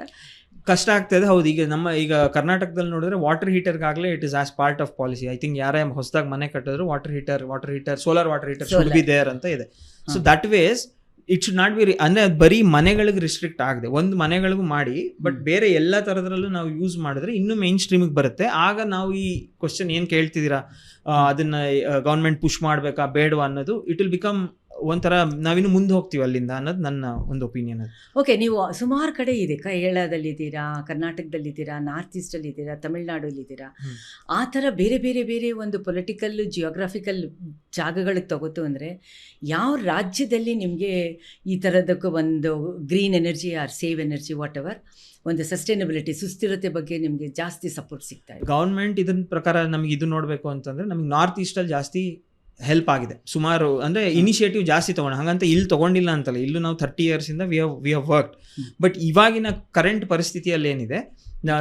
Speaker 2: ಕಷ್ಟ ಆಗ್ತಾ ಇದೆ. ಹೌದು. ಈಗ ನಮ್ಮ ಈಗ ಕರ್ನಾಟಕದಲ್ಲಿ ನೋಡಿದ್ರೆ water ಹೀಟರ್ಗಾಗಲೇ it is as part of policy I think ಯಾರೇ ಹೊಸದಾಗಿ ಮನೆ ಕಟ್ಟಿದ್ರು water heater water heater solar water heater should. Be there ಅಂತ ಇದೆ. So. That ways it should not be ಅಂದ್ರೆ ಅದ್ ಬರೀ ಮನೆಗಳಿಗೆ ರಿಸ್ಟ್ರಿಕ್ಟ್ ಆಗದೆ ಒಂದು ಮನೆಗಳಿಗೂ ಮಾಡಿ ಬಟ್. ಬೇರೆ ಎಲ್ಲ ತರದ್ರಲ್ಲೂ ನಾವು ಯೂಸ್ ಮಾಡಿದ್ರೆ ಇನ್ನೂ ಮೇನ್ ಸ್ಟ್ರೀಮಿಗೆ ಬರುತ್ತೆ ಆಗ ನಾವು ಈ ಕ್ವಶನ್ ಏನ್ ಕೇಳ್ತಿದ್ದೀರಾ ಅದನ್ನ ಗೌರ್ಮೆಂಟ್ ಪುಷ್ ಮಾಡಬೇಕಾ ಬೇಡವಾ ಅನ್ನೋದು ಇಟ್ ವಿಲ್ ಬಿಕಮ್ ಒಂಥರ ನಾವಿನ್ನು ಮುಂದೆ ಹೋಗ್ತೀವಿ ಅಲ್ಲಿಂದ ಅನ್ನೋದು ನನ್ನ ಒಂದು ಒಪಿನಿಯನ್ ಅದು.
Speaker 1: ಓಕೆ ನೀವು ಸುಮಾರು ಕಡೆ ಇದೆ ಕೇರಳದಲ್ಲಿದ್ದೀರಾ ಕರ್ನಾಟಕದಲ್ಲಿದ್ದೀರಾ ನಾರ್ತ್ ಈಸ್ಟಲ್ಲಿದ್ದೀರಾ ತಮಿಳ್ನಾಡಲ್ಲಿದ್ದೀರಾ?
Speaker 2: ಇದ್ದೀರಾ
Speaker 1: ಆ ಥರ ಬೇರೆ ಬೇರೆ ಬೇರೆ ಒಂದು ಪೊಲಿಟಿಕಲ್ ಜಿಯೋಗ್ರಾಫಿಕಲ್ ಜಾಗಗಳಿಗೆ ತಗೋತು ಅಂದರೆ ಯಾವ ರಾಜ್ಯದಲ್ಲಿ ನಿಮಗೆ ಈ ಥರದಕ್ಕೆ ಒಂದು green energy or save energy whatever ಒಂದು ಸಸ್ಟೈನಬಿಲಿಟಿ ಸುಸ್ಥಿರತೆ ಬಗ್ಗೆ ನಿಮಗೆ ಜಾಸ್ತಿ ಸಪೋರ್ಟ್ ಸಿಗ್ತಾ ಇದೆ?
Speaker 2: ಗೌರ್ಮೆಂಟ್ ಇದನ್ನ ಪ್ರಕಾರ ನಮಗೆ ಇದು ನೋಡಬೇಕು ಅಂತಂದ್ರೆ ನಮಗೆ ನಾರ್ತ್ ಈಸ್ಟಲ್ಲಿ ಜಾಸ್ತಿ ಹೆಲ್ಪ್ ಆಗಿದೆ. ಸುಮಾರು ಅಂದ್ರೆ ಇನಿಷಿಯೇಟಿವ್ ಜಾಸ್ತಿ ತಗೊಂಡ ಹಂಗಂತ ಇಲ್ಲಿ ತಗೊಂಡಿಲ್ಲ ಅಂತಲ್ಲ. ಇಲ್ಲೂ ನಾವು thirty ಇಯರ್ಸಿಂದ we have we have work but ಇವಾಗಿನ ಕರೆಂಟ್ ಪರಿಸ್ಥಿತಿಯಲ್ಲಿ ಏನಿದೆ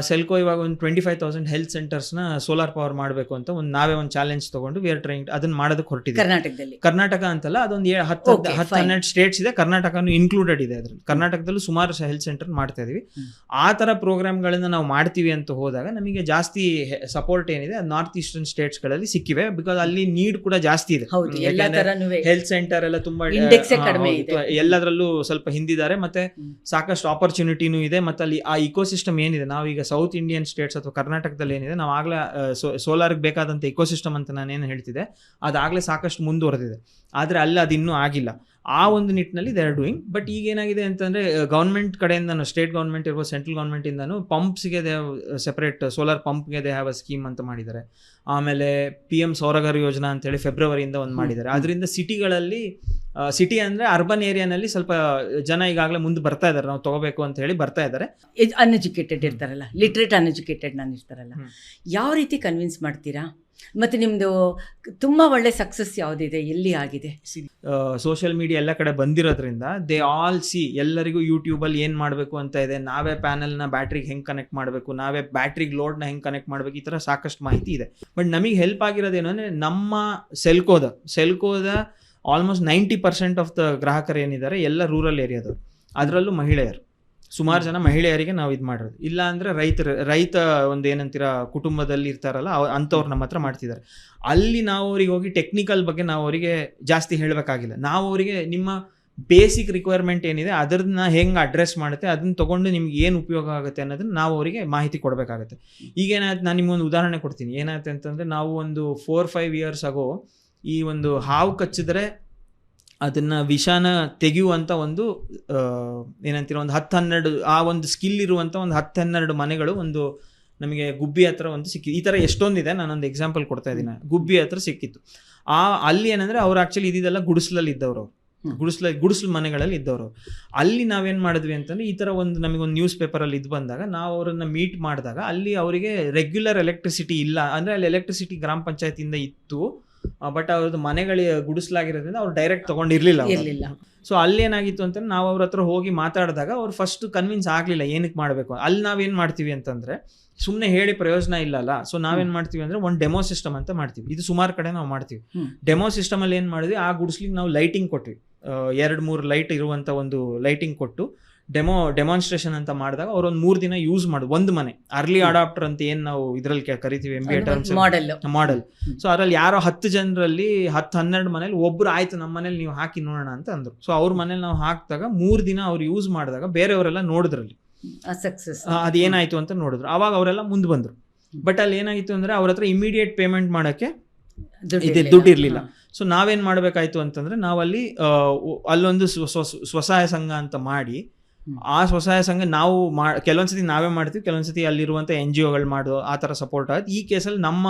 Speaker 2: ಸೆಲ್ಕೋ ಇವಾಗ ಒಂದು ಟ್ವೆಂಟಿ ಫೈವ್ ತೌಸಂಡ್ ಹೆಲ್ತ್ ಸೆಂಟರ್ಸ್ನ ಸೋಲಾರ್ ಪವರ್ ಮಾಡಬೇಕು ಅಂತ ಒಂದು ನಾವೇ ಒಂದು ಚಾಲೆಂಜ್ ತಗೊಂಡು ವಿ ಆರ್ ಟ್ರೈಂಗ್ ಅದನ್ನ ಮಾಡೋದಕ್ಕೆ ಹೊರಟಿದೆ
Speaker 1: ಕರ್ನಾಟಕದಲ್ಲಿ.
Speaker 2: ಕರ್ನಾಟಕ ಅಂತಲ್ಲ ಅದೊಂದು ಹತ್ತು ಹತ್ತು. ಹನ್ನೆರಡು ಸ್ಟೇಟ್ಸ್ ಇದೆ ಕರ್ನಾಟಕನು ಇನ್ಕ್ಲೂಡೆಡ್ ಇದೆ ಅದ್ರಲ್ಲಿ. ಕರ್ನಾಟಕದಲ್ಲೂ ಸುಮಾರು ಹೆಲ್ತ್ ಸೆಂಟರ್ ಮಾಡ್ತಾ ಇದೀವಿ.
Speaker 1: ಆ
Speaker 2: ಆ ಥರ ಪ್ರೋಗ್ರಾಮ್ಗಳನ್ನ ನಾವು ಮಾಡ್ತೀವಿ ಅಂತ ಹೋದಾಗ ನಮಗೆ ಜಾಸ್ತಿ ಸಪೋರ್ಟ್ ಏನಿದೆ ನಾರ್ತ್ ಈಸ್ಟರ್ನ್ ಸ್ಟೇಟ್ಸ್ಗಳಲ್ಲಿ ಸಿಕ್ಕಿವೆ. ಬಿಕಾಸ್ ಅಲ್ಲಿ ನೀಡ್ ಕೂಡ ಜಾಸ್ತಿ ಇದೆ. ಹೆಲ್ತ್ ಸೆಂಟರ್ ಎಲ್ಲ ತುಂಬಾ. ಎಲ್ಲದರಲ್ಲೂ ಸ್ವಲ್ಪ ಹಿಂದಿದ್ದಾರೆ. ಮತ್ತೆ. ಸಾಕಷ್ಟು ಆಪರ್ಚುನಿಟಿನೂ ಇದೆ. ಮತ್ತೆ ಅಲ್ಲಿ ಆ ಇಕೋಸಿಸ್ಟಮ್ ಏನಿದೆ ನಾವೀಗ ಸೌತ್ ಇಂಡಿಯನ್ ಸ್ಟೇಟ್ಸ್ ಅಥವಾ ಕರ್ನಾಟಕದಲ್ಲಿ ಏನಿದೆ, ನಾವು ಆಗಲೇ ಸೋಲಾರ್ಗೆ ಬೇಕಾದಂಥ ಇಕೋಸಿಸ್ಟಮ್ ಅಂತ ನಾನೇನು ಹೇಳ್ತಿದ್ದೆ, ಅದಾಗಲೇ ಸಾಕಷ್ಟು ಮುಂದುವರೆದಿದೆ. ಆದರೆ ಅಲ್ಲಿ ಅದು ಇನ್ನೂ ಆಗಿಲ್ಲ. ಆ ಒಂದು ನಿಟ್ಟಿನಲ್ಲಿ ದೇ ಆರ್ ಡೂಯಿಂಗ್ ಬಟ್ ಈಗ ಏನಾಗಿದೆ ಅಂತಂದರೆ ಗೌರ್ಮೆಂಟ್ ಕಡೆಯಿಂದನು ಸ್ಟೇಟ್ ಗೌರ್ಮೆಂಟ್ ಇರ್ಬೋದು ಸೆಂಟ್ರಲ್ ಗೌರ್ಮೆಂಟ್ ಇಂದನೂ ಪಂಪ್ಸ್ಗೆ ದೇ ಸೆಪರೇಟ್ ಸೋಲಾರ್ ಪಂಪ್ಗೆ ದೇ ಹ್ಯಾವ್ ಅ ಸ್ಕೀಮ್ ಅಂತ ಮಾಡಿದ್ದಾರೆ. ಆಮೇಲೆ ಪಿ ಎಂ ಸೌರಘರ್ ಯೋಜನಾ ಅಂತೇಳಿ ಫೆಬ್ರವರಿಯಿಂದ ಒಂದು ಮಾಡಿದ್ದಾರೆ. ಅದರಿಂದ ಸಿಟಿಗಳಲ್ಲಿ ಸಿಟಿ ಅಂದರೆ ಅರ್ಬನ್ ಏರಿಯಾನಲ್ಲಿ ಸ್ವಲ್ಪ ಜನ ಈಗಾಗಲೇ ಮುಂದೆ ಬರ್ತಾ ಇದ್ದಾರೆ ನಾವು ತಗೋಬೇಕು ಅಂತ ಹೇಳಿ ಬರ್ತಾ ಇದ್ದಾರೆ
Speaker 1: ಅನ್ಎಜುಕೇಟೆಡ್ ಇರ್ತಾರಲ್ಲ ಲಿಟ್ರೇಟ್ ಅನ್ಎಜುಕೇಟೆಡ್ ನಾನು ಇರ್ತಾರಲ್ಲ. ಯಾವ ರೀತಿ ಕನ್ವಿನ್ಸ್ ಮಾಡ್ತೀರಾ? ಮತ್ತು ನಿಮ್ಮದು ತುಂಬ ಒಳ್ಳೆ ಸಕ್ಸಸ್ ಯಾವುದಿದೆ? ಎಲ್ಲಿ ಆಗಿದೆ?
Speaker 2: ಸೋಷಿಯಲ್ ಮೀಡಿಯಾ ಎಲ್ಲ ಕಡೆ ಬಂದಿರೋದ್ರಿಂದ ದೇ ಆಲ್ ಸಿ ಎಲ್ಲರಿಗೂ ಯೂಟ್ಯೂಬಲ್ಲಿ ಏನು ಮಾಡಬೇಕು ಅಂತ ಇದೆ. ನಾವೇ ಪ್ಯಾನಲ್ನ ಬ್ಯಾಟ್ರಿಗೆ ಹೆಂಗೆ ಕನೆಕ್ಟ್ ಮಾಡಬೇಕು? ನಾವೇ ಬ್ಯಾಟ್ರಿಗೆ ಲೋಡ್ನ ಹೆಂಗೆ ಕನೆಕ್ಟ್ ಮಾಡಬೇಕು? ಈ ಥರ ಸಾಕಷ್ಟು ಮಾಹಿತಿ ಇದೆ. ಬಟ್ ನಮಗೆ ಹೆಲ್ಪ್ ಆಗಿರೋದೇನು ಅಂದರೆ ನಮ್ಮ ಸೆಲ್ಕೋದ ಸೆಲ್ಕೋದ almost ninety percent of the ಗ್ರಾಹಕರು ಏನಿದ್ದಾರೆ? ಎಲ್ಲ ರೂರಲ್ ಏರಿಯಾದವರು ಅದರಲ್ಲೂ ಮಹಿಳೆಯರು. ಸುಮಾರು ಜನ ಮಹಿಳೆಯರಿಗೆ ನಾವು ಇದು ಮಾಡಿರೋದು. ಇಲ್ಲ ಅಂದರೆ ರೈತರ ರೈತ ಒಂದು ಏನಂತೀರ ಕುಟುಂಬದಲ್ಲಿ ಇರ್ತಾರಲ್ಲ ಅಂಥವ್ರು ನಮ್ಮ ಹತ್ರ ಮಾಡ್ತಿದ್ದಾರೆ. ಅಲ್ಲಿ ನಾವು ಅವ್ರಿಗೆ ಹೋಗಿ ಟೆಕ್ನಿಕಲ್ ಬಗ್ಗೆ ನಾವು ಅವರಿಗೆ ಜಾಸ್ತಿ ಹೇಳಬೇಕಾಗಿಲ್ಲ. ನಾವು ಅವರಿಗೆ ನಿಮ್ಮ ಬೇಸಿಕ್ ರಿಕ್ವೈರ್ಮೆಂಟ್ ಏನಿದೆ ಅದನ್ನ ಹೆಂಗೆ ಅಡ್ರೆಸ್ ಮಾಡುತ್ತೆ ಅದನ್ನ ತೊಗೊಂಡು ನಿಮ್ಗೆ ಏನು ಉಪಯೋಗ ಆಗುತ್ತೆ ಅನ್ನೋದನ್ನ ನಾವು ಅವರಿಗೆ ಮಾಹಿತಿ ಕೊಡಬೇಕಾಗುತ್ತೆ. ಈಗ ಏನಾಯ್ತು ನಾನು ನಿಮ್ಗೊಂದು ಉದಾಹರಣೆ ಕೊಡ್ತೀನಿ. ಏನಾಯ್ತು ಅಂತಂದರೆ ನಾವು ಒಂದು ಫೋರ್ ಫೈವ್ ಇಯರ್ಸ್ ಆಗೋ ಈ ಒಂದು ಹಾವು ಕಚ್ಚಿದ್ರೆ ಅದನ್ನ ವಿಷಾನ ತೆಗೆಯುವಂಥ ಒಂದು ಏನಂತಿರೋ ಒಂದು ಹತ್ತು ಹನ್ನೆರಡು ಆ ಒಂದು ಸ್ಕಿಲ್ ಇರುವಂಥ ಒಂದು ಹತ್ತು ಹನ್ನೆರಡು ಮನೆಗಳು ಒಂದು ನಮಗೆ ಗುಬ್ಬಿ ಹತ್ರ ಒಂದು ಸಿಕ್ಕಿ ಈ ಥರ ಎಷ್ಟೊಂದಿದೆ ನಾನೊಂದು ಎಕ್ಸಾಂಪಲ್ ಕೊಡ್ತಾ ಇದ್ದೀನಿ. ಗುಬ್ಬಿ ಹತ್ರ ಸಿಕ್ಕಿತ್ತು. ಆ ಅಲ್ಲಿ ಏನಂದ್ರೆ ಅವ್ರು ಆಕ್ಚುಲಿ ಇದಿದೆಲ್ಲ ಗುಡಿಸ್ಲಲ್ಲಿ ಇದ್ದವರು. ಗುಡಿಸ್ಲ ಗುಡಿಸ್ಲು ಮನೆಗಳಲ್ಲಿ ಇದ್ದವರು ಅಲ್ಲಿ ನಾವೇನು ಮಾಡಿದ್ವಿ ಅಂತಂದ್ರೆ ಈ ಥರ ಒಂದು ನಮಗೊಂದು ನ್ಯೂಸ್ ಪೇಪರಲ್ಲಿ ಇದು ಬಂದಾಗ ನಾವು ಅವರನ್ನ ಮೀಟ್ ಮಾಡಿದಾಗ ಅಲ್ಲಿ ಅವರಿಗೆ ರೆಗ್ಯುಲರ್ ಎಲೆಕ್ಟ್ರಿಸಿಟಿ ಇಲ್ಲ. ಅಂದರೆ ಅಲ್ಲಿ ಎಲೆಕ್ಟ್ರಿಸಿಟಿ ಗ್ರಾಮ ಪಂಚಾಯತಿಯಿಂದ ಇತ್ತು. ಬಟ್ ಅವ್ರದ್ದು ಮನೆಗಳ ಗುಡಿಸ್ಲಾಗಿರೋದ್ರಿಂದ ಅವ್ರು ಡೈರೆಕ್ಟ್ ತಗೊಂಡಿರ್ಲಿಲ್ಲ
Speaker 1: ಇರಲಿಲ್ಲ.
Speaker 2: ಸೊ ಅಲ್ಲಿ ಏನಾಗಿತ್ತು ಅಂತಂದ್ರೆ ನಾವು ಅವ್ರ ಹತ್ರ ಹೋಗಿ ಮಾತಾಡಿದಾಗ ಅವ್ರು ಫಸ್ಟ್ ಕನ್ವಿನ್ಸ್ ಆಗಲಿಲ್ಲ ಏನಕ್ಕೆ ಮಾಡಬೇಕು ಅಲ್ಲಿ ನಾವೇನು ಮಾಡ್ತೀವಿ ಅಂತಂದ್ರೆ ಸುಮ್ಮನೆ ಹೇಳಿ ಪ್ರಯೋಜನ ಇಲ್ಲಲ್ಲ. ಸೊ ನಾವೇನು ಮಾಡ್ತೀವಿ ಅಂದ್ರೆ ಒಂದು ಡೆಮೋ ಸಿಸ್ಟಮ್ ಅಂತ ಮಾಡ್ತೀವಿ. ಇದು ಸುಮಾರು ಕಡೆ ನಾವು ಮಾಡ್ತೀವಿ. ಡೆಮೋ ಸಿಸ್ಟಮಲ್ಲಿ ಏನು ಮಾಡಿದ್ವಿ? ಆ ಗುಡಿಸ್ಲಿಗೆ ನಾವು ಲೈಟಿಂಗ್ ಕೊಟ್ವಿ. ಎರಡು ಮೂರು ಲೈಟ್ ಇರುವಂಥ ಒಂದು ಲೈಟಿಂಗ್ ಕೊಟ್ಟು ಡೆಮೋ ಡೆಮಾನ್ಸ್ಟ್ರೇಷನ್ ಅಂತ ಮಾಡಿದಾಗ ಅವ್ರು ಒಂದು ಮೂರು ದಿನ ಯೂಸ್ ಮಾಡಿ ಒಂದು ಮನೆ. ಅರ್ಲಿ ಅಡಾಪ್ಟರ್ ಅಂತ ಏನು ನಾವು ಇದರಲ್ಲಿ ಕರಿತೀವಿ M B A terms
Speaker 1: model.
Speaker 2: So ಅದ್ರಲ್ಲಿ ಯಾರೋ ಹತ್ತು ಜನರಲ್ಲಿ ಹತ್ತು ಹನ್ನೆರಡು ಮನೇಲಿ ಒಬ್ರು ಆಯ್ತು ನಮ್ಮ ಮನೇಲಿ ನೀವು ಹಾಕಿ ನೋಡೋಣ ಅಂತ ಅಂದ್ರು. ಸೊ ಅವ್ರ ಮನೇಲಿ ನಾವು ಹಾಕಿದಾಗ ಮೂರು ದಿನ ಅವ್ರು ಯೂಸ್ ಮಾಡಿದಾಗ ಬೇರೆಯವರೆಲ್ಲ ನೋಡಿದ್ರಲ್ಲಿ.
Speaker 1: ಸಕ್ಸಸ್
Speaker 2: ಅದು ಅದೇನಾಯ್ತು ಅಂತ ನೋಡಿದ್ರು. ಅವಾಗ ಅವರೆಲ್ಲ ಮುಂದೆ ಬಂದ್ರು. ಬಟ್ ಅಲ್ಲಿ ಏನಾಗಿತ್ತು ಅಂದ್ರೆ ಅವ್ರ ಹತ್ರ ಇಮಿಡಿಯೇಟ್ ಪೇಮೆಂಟ್ ಮಾಡೋಕ್ಕೆ ಇದೆ, ದುಡ್ಡು ಇರ್ಲಿಲ್ಲ. ಸೊ ನಾವೇನ್ ಮಾಡಬೇಕಾಯ್ತು ಅಂತಂದ್ರೆ ನಾವಲ್ಲಿ ಅಲ್ಲೊಂದು ಸ್ವ- ಸ್ವ- ಸ್ವಸಹಾಯ ಸಂಘ ಅಂತ ಮಾಡಿ. ಆ ಸ್ವಸಹಾಯ ಸಂಘ ನಾವು ಮಾ ಕೆಲವೊಂದ್ಸತಿ ನಾವೇ ಮಾಡ್ತೀವಿ ಕೆಲವೊಂದ್ಸತಿ ಅಲ್ಲಿರುವಂಥ ಎನ್ ಜಿ ಒಗಳು ಮಾಡೋ ಆ ಥರ ಸಪೋರ್ಟ್ ಆಗುತ್ತೆ. ಈ ಕೇಸಲ್ಲಿ ನಮ್ಮ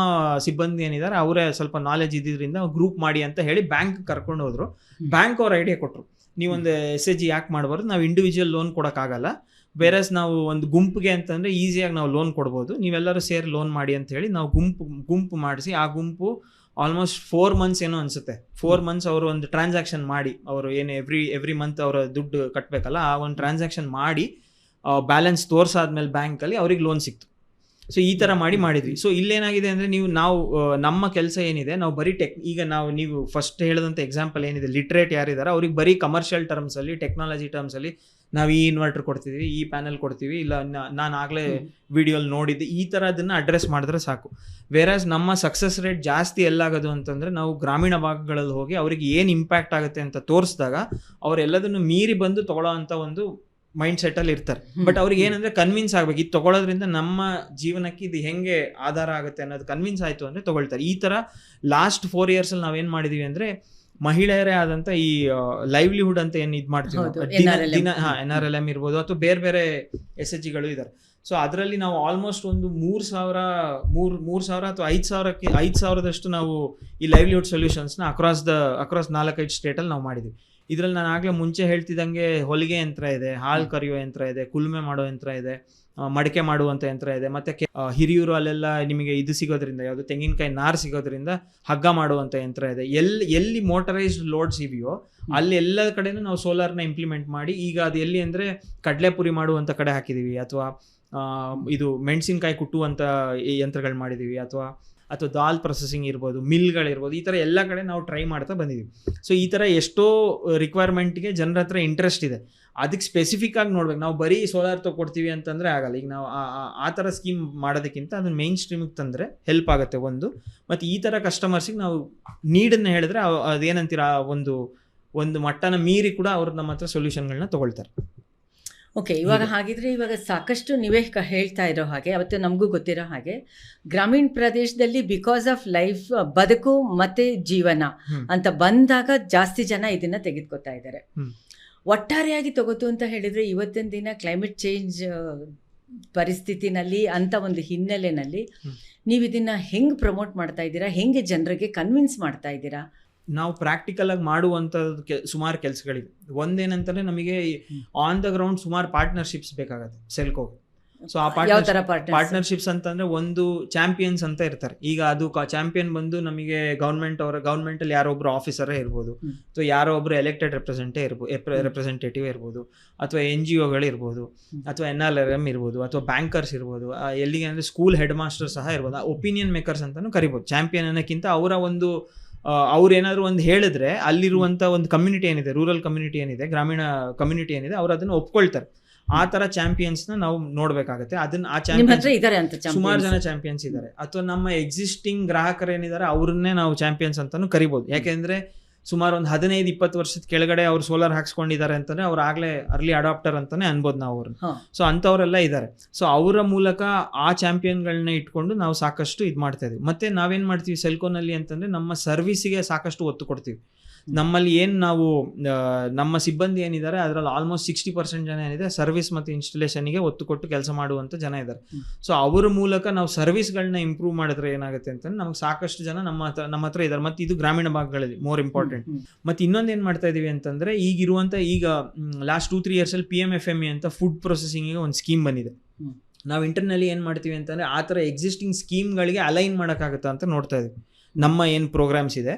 Speaker 2: ಸಿಬ್ಬಂದಿ ಏನಿದ್ದಾರೆ ಅವರೇ ಸ್ವಲ್ಪ ನಾಲೆಜ್ ಇದ್ದಿದ್ರಿಂದ ಗ್ರೂಪ್ ಮಾಡಿ ಅಂತ ಹೇಳಿ ಬ್ಯಾಂಕ್ ಕರ್ಕೊಂಡು ಹೋದ್ರು. ಬ್ಯಾಂಕ್ ಅವ್ರ ಐಡಿಯಾ ಕೊಟ್ಟರು ನೀವೊಂದು ಎಸ್ ಎ ಜಿ ಯಾಕೆ ಮಾಡಬಾರ್ದು ನಾವು ಇಂಡಿವಿಜುವಲ್ ಲೋನ್ ಕೊಡೋಕ್ಕಾಗಲ್ಲ. ಬೇರೆ ನಾವು ಒಂದು ಗುಂಪಿಗೆ ಅಂತಂದ್ರೆ ಈಸಿಯಾಗಿ ನಾವು ಲೋನ್ ಕೊಡ್ಬೋದು. ನೀವೆಲ್ಲರೂ ಸೇರಿ ಲೋನ್ ಮಾಡಿ ಅಂತ ಹೇಳಿ ನಾವು ಗುಂಪು ಗುಂಪು ಮಾಡಿಸಿ ಆ ಗುಂಪು ಆಲ್ಮೋಸ್ಟ್ ಫೋರ್ ಮಂತ್ಸ್ ಏನೋ ಅನ್ಸುತ್ತೆ. ಫೋರ್ ಮಂತ್ಸ್ ಅವರು ಒಂದು ಟ್ರಾನ್ಸಾಕ್ಷನ್ ಮಾಡಿ, ಅವರು ಏನು ಎವ್ರಿ ಎವ್ರಿ ಮಂತ್ ಅವರ ದುಡ್ಡು ಕಟ್ಟಬೇಕಲ್ಲ ಆ ಒಂದು ಟ್ರಾನ್ಸಾಕ್ಷನ್ ಮಾಡಿ ಬ್ಯಾಲೆನ್ಸ್ ತೋರ್ಸಾದ್ಮೇಲೆ ಬ್ಯಾಂಕಲ್ಲಿ ಅವ್ರಿಗೆ ಲೋನ್ ಸಿಕ್ತು. ಸೊ ಈ ಥರ ಮಾಡಿ ಮಾಡಿದ್ವಿ. ಸೊ ಇಲ್ಲೇನಾಗಿದೆ ಅಂದರೆ ನೀವು ನಾವು ನಮ್ಮ ಕೆಲಸ ಏನಿದೆ, ನಾವು ಬರೀ ಟೆಕ್ ಈಗ ನಾವು ನೀವು ಫಸ್ಟ್ ಹೇಳಿದಂಥ ಎಕ್ಸಾಂಪಲ್ ಏನಿದೆ ಲಿಟ್ರೇಟ್ ಯಾರಿದ್ದಾರೆ ಅವ್ರಿಗೆ ಬರೀ ಕಮರ್ಷಿಯಲ್ ಟರ್ಮ್ಸಲ್ಲಿ ಟೆಕ್ನಾಲಜಿ ಟರ್ಮ್ಸಲ್ಲಿ ನಾವು ಈ ಇನ್ವರ್ಟರ್ ಕೊಡ್ತೀವಿ ಈ ಪ್ಯಾನಲ್ ಕೊಡ್ತೀವಿ ಇಲ್ಲ ನಾನು ಆಗಲೇ ವಿಡಿಯೋಲಿ ನೋಡಿದ್ದೆ ಈ ಥರದನ್ನು ಅಡ್ರೆಸ್ ಮಾಡಿದ್ರೆ ಸಾಕು. ವೇರಾಸ್ ನಮ್ಮ ಸಕ್ಸಸ್ ರೇಟ್ ಜಾಸ್ತಿ ಎಲ್ಲಾಗೋದು ಅಂತಂದರೆ ನಾವು ಗ್ರಾಮೀಣ ಭಾಗಗಳಲ್ಲಿ ಹೋಗಿ ಅವರಿಗೆ ಏನು ಇಂಪ್ಯಾಕ್ಟ್ ಆಗುತ್ತೆ ಅಂತ ತೋರಿಸಿದಾಗ ಅವರೆಲ್ಲದನ್ನು ಮೀರಿ ಬಂದು ತೊಗೊಳ್ಳೋ ಅಂಥ ಒಂದು ಮೈಂಡ್ ಸೆಟ್ಟಲ್ಲಿ ಇರ್ತಾರೆ. ಬಟ್ ಅವ್ರಿಗೆ ಏನಂದರೆ ಕನ್ವಿನ್ಸ್ ಆಗ್ಬೇಕು ಇದು ತೊಗೊಳೋದ್ರಿಂದ ನಮ್ಮ ಜೀವನಕ್ಕೆ ಇದು ಹೆಂಗೆ ಆಧಾರ ಆಗುತ್ತೆ ಅನ್ನೋದು ಕನ್ವಿನ್ಸ್ ಆಯಿತು ಅಂದರೆ ತೊಗೊಳ್ತಾರೆ. ಈ ಥರ ಲಾಸ್ಟ್ ಫೋರ್ ಇಯರ್ಸಲ್ಲಿ ನಾವೇನು ಮಾಡಿದ್ದೀವಿ ಅಂದ್ರೆ ಮಹಿಳೆಯರೇ ಆದಂತ ಈ ಲೈವ್ಲಿಹುಡ್ ಅಂತ ಏನ್ ಇದ್ ಮಾಡ್ತೀವಿ ಎನ್ ಆರ್ ಎಲ್ ಎಂ ಇರ್ಬೋದು ಅಥವಾ ಬೇರೆ ಬೇರೆ ಎಸ್ ಎಚ್ ಜಿಗಳು ಇದಾರೆ. ಸೊ ಅದರಲ್ಲಿ ನಾವು ಆಲ್ಮೋಸ್ಟ್ ಒಂದು ಮೂರ್ ಸಾವಿರ ಮೂರ್ ಮೂರ್ ಸಾವಿರ ಅಥವಾ ಐದ್ ಸಾವಿರಕ್ಕೆ ಐದ್ ಸಾವಿರದಷ್ಟು ನಾವು ಈ ಲೈವ್ಲಿಹುಡ್ ಸೊಲ್ಯೂಷನ್ಸ್ನ ಅಕ್ರಾಸ್ ದ ಅಕ್ರಾಸ್ ನಾಲ್ಕೈದು ಸ್ಟೇಟಲ್ಲಿ ನಾವು ಮಾಡಿದ್ವಿ. ಇದರಲ್ಲಿ ನಾನು ಆಗಲೇ ಮುಂಚೆ ಹೇಳ್ತಿದ್ದಂಗೆ ಹೊಲಿಗೆ ಯಂತ್ರ ಇದೆ ಹಾಲು ಕರೆಯೋ ಯಂತ್ರ ಇದೆ ಕುಲುಮೆ ಮಾಡೋ ಯಂತ್ರ ಇದೆ. ಮಡಿಕೆ ಮಾಡುವಂಥ ಯಂತ್ರ ಇದೆ. ಮತ್ತೆ ಕೆ- ಹಿರಿಯೂರು ಅಲ್ಲೆಲ್ಲ ನಿಮಗೆ ಇದು ಸಿಗೋದ್ರಿಂದ ಯಾವುದು ತೆಂಗಿನಕಾಯಿ ನಾರು ಸಿಗೋದ್ರಿಂದ ಹಗ್ಗ ಮಾಡುವಂಥ ಯಂತ್ರ ಇದೆ. ಎಲ್ಲಿ ಎಲ್ಲಿ ಮೋಟರೈಸ್ಡ್ ಲೋಡ್ಸ್ ಇದೆಯೋ ಅಲ್ಲಿ ಎಲ್ಲ ಕಡೆನೂ ನಾವು ಸೋಲಾರ್ನ ಇಂಪ್ಲಿಮೆಂಟ್ ಮಾಡಿ ಈಗ ಅದು ಎಲ್ಲಿ ಅಂದರೆ ಕಡಲೆಪುರಿ ಮಾಡುವಂಥ ಕಡೆ ಹಾಕಿದ್ದೀವಿ ಅಥವಾ ಇದು ಮೆಣಸಿನಕಾಯಿ ಕುಟ್ಟುವಂಥ ಯಂತ್ರಗಳು ಮಾಡಿದ್ದೀವಿ ಅಥವಾ ಅಥವಾ ದಾಲ್ ಪ್ರೊಸೆಸಿಂಗ್ ಇರ್ಬೋದು ಮಿಲ್ಗಳಿರ್ಬೋದು ಈ ಥರ ಎಲ್ಲ ಕಡೆ ನಾವು ಟ್ರೈ ಮಾಡ್ತಾ ಬಂದಿದ್ದೀವಿ ಸೊ ಈ ಥರ ಎಷ್ಟೋ ರಿಕ್ವೈರ್ಮೆಂಟ್ಗೆ ಜನರ ಹತ್ರ ಇಂಟ್ರೆಸ್ಟ್ ಇದೆ. ಅದಕ್ಕೆ ಸ್ಪೆಸಿಫಿಕ್ ಆಗಿ ನೋಡ್ಬೇಕು. ನಾವು ಬರೀ ಸೋಲಾರ್ ತಗೊಡ್ತೀವಿ ಅಂತಂದರೆ ಆಗಲ್ಲ. ಈಗ ನಾವು ಆ- ಥರ ಸ್ಕೀಮ್ ಮಾಡೋದಕ್ಕಿಂತ ಅದನ್ನು ಮೇನ್ ಸ್ಟ್ರೀಮಿಗೆ ತಂದರೆ ಹೆಲ್ಪ್ ಆಗುತ್ತೆ ಒಂದು. ಮತ್ತು ಈ ಥರ ಕಸ್ಟಮರ್ಸಿಗೆ ನಾವು ನೀಡನ್ನು ಹೇಳಿದ್ರೆ ಅದೇನಂತೀರ ಒಂದು ಒಂದು ಮಟ್ಟನ ಮೀರಿ ಕೂಡ ಅವ್ರು ನಮ್ಮ ಹತ್ರ ಸೊಲ್ಯೂಷನ್ಗಳನ್ನ ತಗೊಳ್ತಾರೆ.
Speaker 1: ಓಕೆ ಇವಾಗ ಹಾಗಿದ್ರೆ ಇವಾಗ ಸಾಕಷ್ಟು ನೀವೇ ಹೇಳ್ತಾ ಇರೋ ಹಾಗೆ ಅವತ್ತು ನಮಗೂ ಗೊತ್ತಿರೋ ಹಾಗೆ ಗ್ರಾಮೀಣ ಪ್ರದೇಶದಲ್ಲಿ ಬಿಕಾಸ್ ಆಫ್ ಲೈಫ್ ಬದುಕು ಮತ್ತೆ ಜೀವನ ಅಂತ ಬಂದಾಗ ಜಾಸ್ತಿ ಜನ ಇದನ್ನ ತೆಗೆದುಕೊತಾ ಇದ್ದಾರೆ. ಒಟ್ಟಾರೆಯಾಗಿ ತಗೋತು ಅಂತ ಹೇಳಿದ್ರೆ ಇವತ್ತಿನ ದಿನ ಕ್ಲೈಮೇಟ್ ಚೇಂಜ್ ಪರಿಸ್ಥಿತಿನಲ್ಲಿ ಅಂತ ಒಂದು ಹಿನ್ನೆಲೆಯಲ್ಲಿ. ನೀವು ಇದನ್ನ ಹೆಂಗ್ ಪ್ರಮೋಟ್ ಮಾಡ್ತಾ ಇದ್ದೀರಾ? ಹೆಂಗೆ ಜನರಿಗೆ ಕನ್ವಿನ್ಸ್ ಮಾಡ್ತಾ ಇದ್ದೀರಾ?
Speaker 2: ನಾವು ಪ್ರಾಕ್ಟಿಕಲ್ ಆಗಿ ಮಾಡುವಂಥದ್ದು ಕೆ ಸುಮಾರು ಕೆಲಸಗಳಿವೆ. ಒಂದೇನಂತಂದ್ರೆ ನಮಗೆ ಆನ್ ದ ಗ್ರೌಂಡ್ ಸುಮಾರು ಪಾರ್ಟ್ನರ್ಶಿಪ್ಸ್ ಬೇಕಾಗುತ್ತೆ ಸೆಲ್ಕೋಗೆ ಸೊ ಆ ಪಾರ್ಟ್ನರ್ ಪಾರ್ಟ್ನರ್ಶಿಪ್ಸ್ ಅಂತಂದ್ರೆ ಒಂದು ಚಾಂಪಿಯನ್ಸ್ ಅಂತ ಇರ್ತಾರೆ. ಈಗ ಅದು ಚಾಂಪಿಯನ್ ಬಂದು ನಮಗೆ ಗೌರ್ಮೆಂಟ್ ಅವರ ಗೌರ್ಮೆಂಟ್ ಅಲ್ಲಿ ಯಾರೋ ಒಬ್ರು ಆಫೀಸರ್ ಇರ್ಬೋದು.
Speaker 1: ಸೊ
Speaker 2: ಅಥವಾ ಯಾರೋ ಒಬ್ರು ಎಲೆಕ್ಟೆಡ್ ರೆಪ್ರೆಸೆಂಟೇ ಇರ್ಬೋದು ರೆಪ್ರೆಸೆಂಟೇಟಿವ್ ಇರ್ಬೋದು. ಅಥವಾ ಎನ್ ಜಿ ಒಗಳು ಇರ್ಬೋದು ಅಥವಾ ಎನ್ ಆರ್ ಆರ್ ಎಂ ಇರ್ಬೋದು. ಅಥವಾ ಬ್ಯಾಂಕರ್ಸ್ ಇರ್ಬೋದು. ಆ, ಎಲ್ಲಿಗೆ ಅಂದ್ರೆ ಸ್ಕೂಲ್ ಹೆಡ್ ಮಾಸ್ಟರ್ ಸಹ ಇರ್ಬೋದು. ಒಪಿನಿಯನ್ ಮೇಕರ್ಸ್ ಅಂತಾನು ಕರಿಬೋದು. ಚಾಂಪಿಯನ್ ಅನ್ನೋಕ್ಕಿಂತ ಅವರ ಒಂದು ಅವ್ರು ಏನಾದ್ರು ಒಂದು ಹೇಳಿದ್ರೆ ಅಲ್ಲಿರುವಂತ ಒಂದು ಕಮ್ಯುನಿಟಿ ಏನಿದೆ ರೂರಲ್ ಕಮ್ಯುನಿಟಿ ಏನಿದೆ ಗ್ರಾಮೀಣ ಕಮ್ಯುನಿಟಿ ಏನಿದೆ ಅವ್ರು ಅದನ್ನ ಒಪ್ಕೊಳ್ತಾರೆ. ಆ ತರ ಚಾಂಪಿಯನ್ಸ್ನ ನಾವು ನೋಡ್ಬೇಕಾಗತ್ತೆ. ಅದನ್ನ ಆ
Speaker 1: ಚಾಂಪಿಯನ್
Speaker 2: ಚಾಂಪಿಯನ್ಸ್ ಸುಮಾರು ಜನ ಚಾಂಪಿಯನ್ಸ್ ಇದ್ದಾರೆ ಅಥವಾ ನಮ್ಮ ಎಕ್ಸಿಸ್ಟಿಂಗ್ ಗ್ರಾಹಕರೇನಿದ್ದಾರೆ ಅವ್ರನ್ನೇ ನಾವು ಚಾಂಪಿಯನ್ಸ್ ಅಂತಾನು ಕರಿಬೋದು. ಯಾಕೆಂದ್ರೆ ಸುಮಾರು ಒಂದು ಹದಿನೈದು ಇಪ್ಪತ್ತು ವರ್ಷದ ಕೆಳಗಡೆ ಅವ್ರು ಸೋಲಾರ್ ಹಾಕ್ಸ್ಕೊಂಡಿದ್ದಾರೆ ಅಂತಂದ್ರೆ ಅವ್ರು ಆಗ್ಲೇ ಅರ್ಲಿ ಅಡಾಪ್ಟರ್ ಅಂತಾನೆ ಅನ್ಬೋದು ನಾವು ಅವ್ರನ್ನ. ಸೊ ಅಂಥವರೆಲ್ಲ ಇದ್ದಾರೆ ಸೊ ಅವರ ಮೂಲಕ ಆ ಚಾಂಪಿಯನ್ಗಳನ್ನ ಇಟ್ಕೊಂಡು ನಾವು ಸಾಕಷ್ಟು ಇದು ಮಾಡ್ತಾ ಇದೀವಿ. ಮತ್ತೆ ನಾವೇನ್ ಮಾಡ್ತೀವಿ ಸೆಲ್ಕೋನಲ್ಲಿ ಅಂತಂದ್ರೆ ನಮ್ಮ ಸರ್ವಿಸಿಗೆ ಸಾಕಷ್ಟು ಒತ್ತು ಕೊಡ್ತೀವಿ. ನಮ್ಮಲ್ಲಿ ಏನು ನಾವು ನಮ್ಮ ಸಿಬ್ಬಂದಿ ಏನಿದ್ದಾರೆ ಅದರಲ್ಲಿ ಆಲ್ಮೋಸ್ಟ್ ಸಿಕ್ಸ್ಟಿ ಪರ್ಸೆಂಟ್ ಜನ ಏನಿದೆ ಸರ್ವಿಸ್ ಮತ್ತು ಇನ್ಸ್ಟಲೇಷನ್ಗೆ ಒತ್ತು ಕೊಟ್ಟು ಕೆಲಸ ಮಾಡುವಂಥ ಜನ ಇದ್ದಾರೆ. ಸೊ ಅವರ ಮೂಲಕ ನಾವು ಸರ್ವಿಸ್ಗಳನ್ನ ಇಂಪ್ರೂವ್ ಮಾಡಿದ್ರೆ ಏನಾಗುತ್ತೆ ಅಂತಂದ್ರೆ ನಮ್ಗೆ ಸಾಕಷ್ಟು ಜನ ನಮ್ಮ ಹತ್ರ ನಮ್ಮ ಹತ್ರ ಇದ್ದಾರೆ ಮತ್ತು ಇದು ಗ್ರಾಮೀಣ ಭಾಗಗಳಲ್ಲಿ ಮೋರ್ ಇಂಪಾರ್ಟೆಂಟ್. ಮತ್ತು ಇನ್ನೊಂದು ಏನು ಮಾಡ್ತಾ ಇದ್ದೀವಿ ಅಂತಂದ್ರೆ ಈಗಿರುವಂಥ ಈಗ last two three ಇಯರ್ಸಲ್ಲಿ P M F M E ಅಂತ ಫುಡ್ ಪ್ರೊಸೆಸಿಂಗಿಗೆ ಒಂದು ಸ್ಕೀಮ್ ಬಂದಿದೆ. ನಾವು ಇಂಟರ್ನಲಿ ಏನು ಮಾಡ್ತೀವಿ ಅಂತಂದರೆ ಆ ಥರ ಎಕ್ಸಿಸ್ಟಿಂಗ್ ಸ್ಕೀಮ್ಗಳಿಗೆ ಅಲೈನ್ ಮಾಡೋಕ್ಕಾಗುತ್ತಾ ಅಂತ ನೋಡ್ತಾ ಇದೀವಿ ನಮ್ಮ ಏನು ಪ್ರೋಗ್ರಾಮ್ಸ್ ಇದೆ.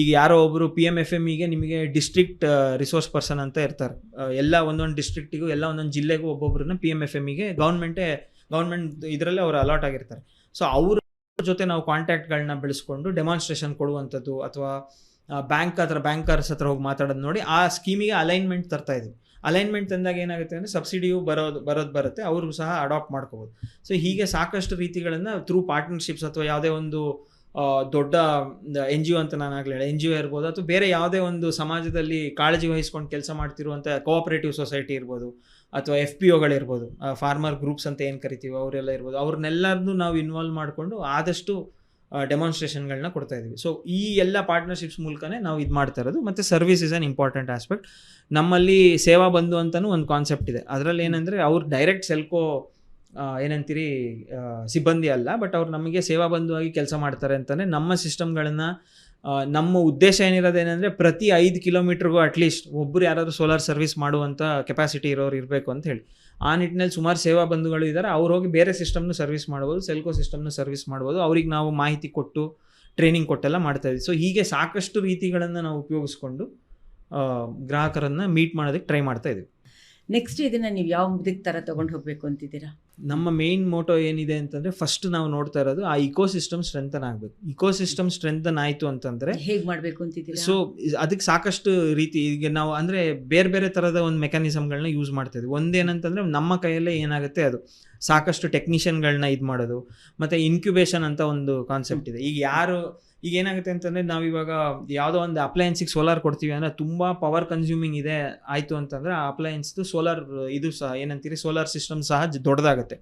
Speaker 2: ಈಗ ಯಾರೋ ಒಬ್ಬರು ಪಿ ಎಂ ಎಫ್ ಎಂ ಇಗೆ ನಿಮಗೆ ಡಿಸ್ಟ್ರಿಕ್ಟ್ ರಿಸೋರ್ಸ್ ಪರ್ಸನ್ ಅಂತ ಇರ್ತಾರೆ. ಎಲ್ಲ ಒಂದೊಂದು ಡಿಸ್ಟ್ರಿಕ್ಟಿಗೂ ಎಲ್ಲ ಒಂದೊಂದು ಜಿಲ್ಲೆಗೂ ಒಬ್ಬೊಬ್ಬರನ್ನ ಪಿ ಎಂ ಎಫ್ ಎಮ್ಗೆ ಗೌರ್ಮೆಂಟೇ ಗೌರ್ಮೆಂಟ್ ಇದರಲ್ಲೇ ಅವರು ಅಲಾಟ್ ಆಗಿರ್ತಾರೆ. ಸೊ ಅವ್ರ ಜೊತೆ ನಾವು ಕಾಂಟ್ಯಾಕ್ಟ್ಗಳನ್ನ ಬೆಳೆಸ್ಕೊಂಡು ಡೆಮಾನ್ಸ್ಟ್ರೇಷನ್ ಕೊಡುವಂಥದ್ದು ಅಥವಾ ಬ್ಯಾಂಕ್ ಹತ್ರ ಬ್ಯಾಂಕರ್ಸ್ ಹತ್ರ ಹೋಗಿ ಮಾತಾಡೋದು ನೋಡಿ, ಆ ಸ್ಕೀಮಿಗೆ ಅಲೈನ್ಮೆಂಟ್ ತರ್ತಾ ಇದ್ದೀವಿ ಅಲೈನ್ಮೆಂಟ್ ತಂದಾಗ ಏನಾಗುತ್ತೆ ಅಂದರೆ ಸಬ್ಸಿಡಿಯು ಬರೋದು ಬರೋದು ಬರುತ್ತೆ, ಅವರು ಸಹ ಅಡಾಪ್ಟ್ ಮಾಡ್ಕೋಬೋದು. ಸೊ ಹೀಗೆ ಸಾಕಷ್ಟು ರೀತಿಗಳನ್ನು ಥ್ರೂ ಪಾರ್ಟ್ನರ್ಶಿಪ್ಸ್ ಅಥವಾ ಯಾವುದೇ ಒಂದು ದೊಡ್ಡ ಎನ್ ಜಿ ಒ ಅಂತ ನಾನು ಆಗಲೇ ಹೇಳಿ. ಎನ್ ಜಿ ಒ ಇರ್ಬೋದು ಅಥವಾ ಬೇರೆ ಯಾವುದೇ ಒಂದು ಸಮಾಜದಲ್ಲಿ ಕಾಳಜಿ ವಹಿಸ್ಕೊಂಡು ಕೆಲಸ ಮಾಡ್ತಿರುವಂಥ ಕೋಆಪರೇಟಿವ್ ಸೊಸೈಟಿ ಇರ್ಬೋದು ಅಥವಾ ಎಫ್ ಪಿ ಒಗಳಿರ್ಬೋದು ಫಾರ್ಮರ್ ಗ್ರೂಪ್ಸ್ ಅಂತ ಏನು ಕರಿತೀವಿ ಅವರೆಲ್ಲ ಇರ್ಬೋದು. ಅವ್ರನ್ನೆಲ್ಲರನ್ನೂ ನಾವು ಇನ್ವಾಲ್ವ್ ಮಾಡಿಕೊಂಡು ಆದಷ್ಟು ಡೆಮಾನ್ಸ್ಟ್ರೇಷನ್ಗಳನ್ನ ಕೊಡ್ತಾ ಇದ್ದೀವಿ. ಸೊ ಈ ಎಲ್ಲ ಪಾರ್ಟ್ನರ್ಶಿಪ್ಸ್ ಮೂಲಕನೇ ನಾವು ಇದು ಮಾಡ್ತಾ ಇರೋದು. ಮತ್ತು service is an important aspect ನಮ್ಮಲ್ಲಿ ಸೇವಾ ಬಂಧು ಅಂತಲೂ ಒಂದು ಕಾನ್ಸೆಪ್ಟ್ ಇದೆ. ಅದರಲ್ಲಿ ಏನಂದರೆ ಅವ್ರು ಡೈರೆಕ್ಟ್ ಸೆಲ್ಕೋ ಏನಂತೀರಿ ಸಿಬ್ಬಂದಿ ಅಲ್ಲ ಬಟ್ ಅವ್ರು ನಮಗೆ ಸೇವಾ ಬಂಧುವಾಗಿ ಕೆಲಸ ಮಾಡ್ತಾರೆ ಅಂತಲೇ ನಮ್ಮ ಸಿಸ್ಟಮ್ಗಳನ್ನು ನಮ್ಮ ಉದ್ದೇಶ ಏನಿರೋದೇನೆಂದರೆ ಪ್ರತಿ ಐದು ಕಿಲೋಮೀಟ್ರಿಗೂ ಅಟ್ಲೀಸ್ಟ್ ಒಬ್ಬರು ಯಾರಾದರೂ ಸೋಲಾರ್ ಸರ್ವಿಸ್ ಮಾಡುವಂಥ ಕೆಪಾಸಿಟಿ ಇರೋರು ಇರಬೇಕು ಅಂತ ಹೇಳಿ. ಆ ನಿಟ್ಟಿನಲ್ಲಿ ಸುಮಾರು ಸೇವಾ ಬಂಧುಗಳು ಇದ್ದಾರೆ ಅವ್ರು ಹೋಗಿ ಬೇರೆ ಸಿಸ್ಟಮ್ನು ಸರ್ವಿಸ್ ಮಾಡ್ಬೋದು ಸೆಲ್ಕೋ ಸಿಸ್ಟಮ್ನ ಸರ್ವಿಸ್ ಮಾಡ್ಬೋದು, ಅವ್ರಿಗೆ ನಾವು ಮಾಹಿತಿ ಕೊಟ್ಟು ಟ್ರೈನಿಂಗ್ ಕೊಟ್ಟೆಲ್ಲ ಮಾಡ್ತಾ ಇದ್ವಿ ಸೊ ಹೀಗೆ ಸಾಕಷ್ಟು ರೀತಿಗಳನ್ನು ನಾವು ಉಪಯೋಗಿಸ್ಕೊಂಡು ಗ್ರಾಹಕರನ್ನು ಮೀಟ್ ಮಾಡೋದಕ್ಕೆ ಟ್ರೈ ಮಾಡ್ತಾ ಇದ್ದೀವಿ.
Speaker 1: ನೆಕ್ಸ್ಟ್ ಇದನ್ನು ನೀವು ಯಾವ ಮುದಕ್ಕೆ ಥರ ತೊಗೊಂಡು ಹೋಗಬೇಕು ಅಂತಿದ್ದೀರಾ?
Speaker 2: ನಮ್ಮ ಮೇನ್ ಮೋಟೋ ಏನಿದೆ ಅಂತಂದರೆ ಫಸ್ಟ್ ನಾವು ನೋಡ್ತಾ ಇರೋದು ಆ ಇಕೋ ಸಿಸ್ಟಮ್ ಸ್ಟ್ರೆಂಥನ್ ಆಗಬೇಕು. ಇಕೋಸಿಸ್ಟಮ್ ಸ್ಟ್ರೆಂಥನ್ ಆಯಿತು ಅಂತಂದರೆ
Speaker 1: ಹೇಗೆ ಮಾಡಬೇಕು ಅಂತಿದ್ದೀರಾ?
Speaker 2: ಸೊ ಅದಕ್ಕೆ ಸಾಕಷ್ಟು ರೀತಿ ಈಗ ನಾವು ಅಂದರೆ ಬೇರೆ ಬೇರೆ ಥರದ ಒಂದು ಮೆಕ್ಯಾನಿಸಮ್ಗಳನ್ನ ಯೂಸ್ ಮಾಡ್ತಾ ಇದ್ವಿ. ಒಂದೇನಂತಂದರೆ ನಮ್ಮ ಕೈಯಲ್ಲೇ ಏನಾಗುತ್ತೆ ಅದು ಸಾಕಷ್ಟು ಟೆಕ್ನಿಷಿಯನ್ಗಳನ್ನ ಇದು ಮಾಡೋದು ಮತ್ತು ಇನ್ಕ್ಯುಬೇಷನ್ ಅಂತ ಒಂದು ಕಾನ್ಸೆಪ್ಟ್ ಇದೆ. ಈಗ ಯಾರು ಈಗ ಏನಾಗುತ್ತೆ ಅಂತಂದರೆ ನಾವು ಇವಾಗ ಯಾವುದೋ ಒಂದು ಅಪ್ಲಯನ್ಸಿಗೆ ಸೋಲಾರ್ ಕೊಡ್ತೀವಿ ಅಂದರೆ ತುಂಬ ಪವರ್ ಕನ್ಸ್ಯೂಮಿಂಗ್ ಇದೆ ಆಯಿತು ಅಂತಂದರೆ ಆ ಅಪ್ಲಯನ್ಸ್ದು ಸೋಲಾರ್ ಇದು ಸಹ ಏನಂತೀರಿ ಸೋಲಾರ್ ಸಿಸ್ಟಮ್ ಸಹ ದೊಡ್ಡದಾಗುತ್ತೆ.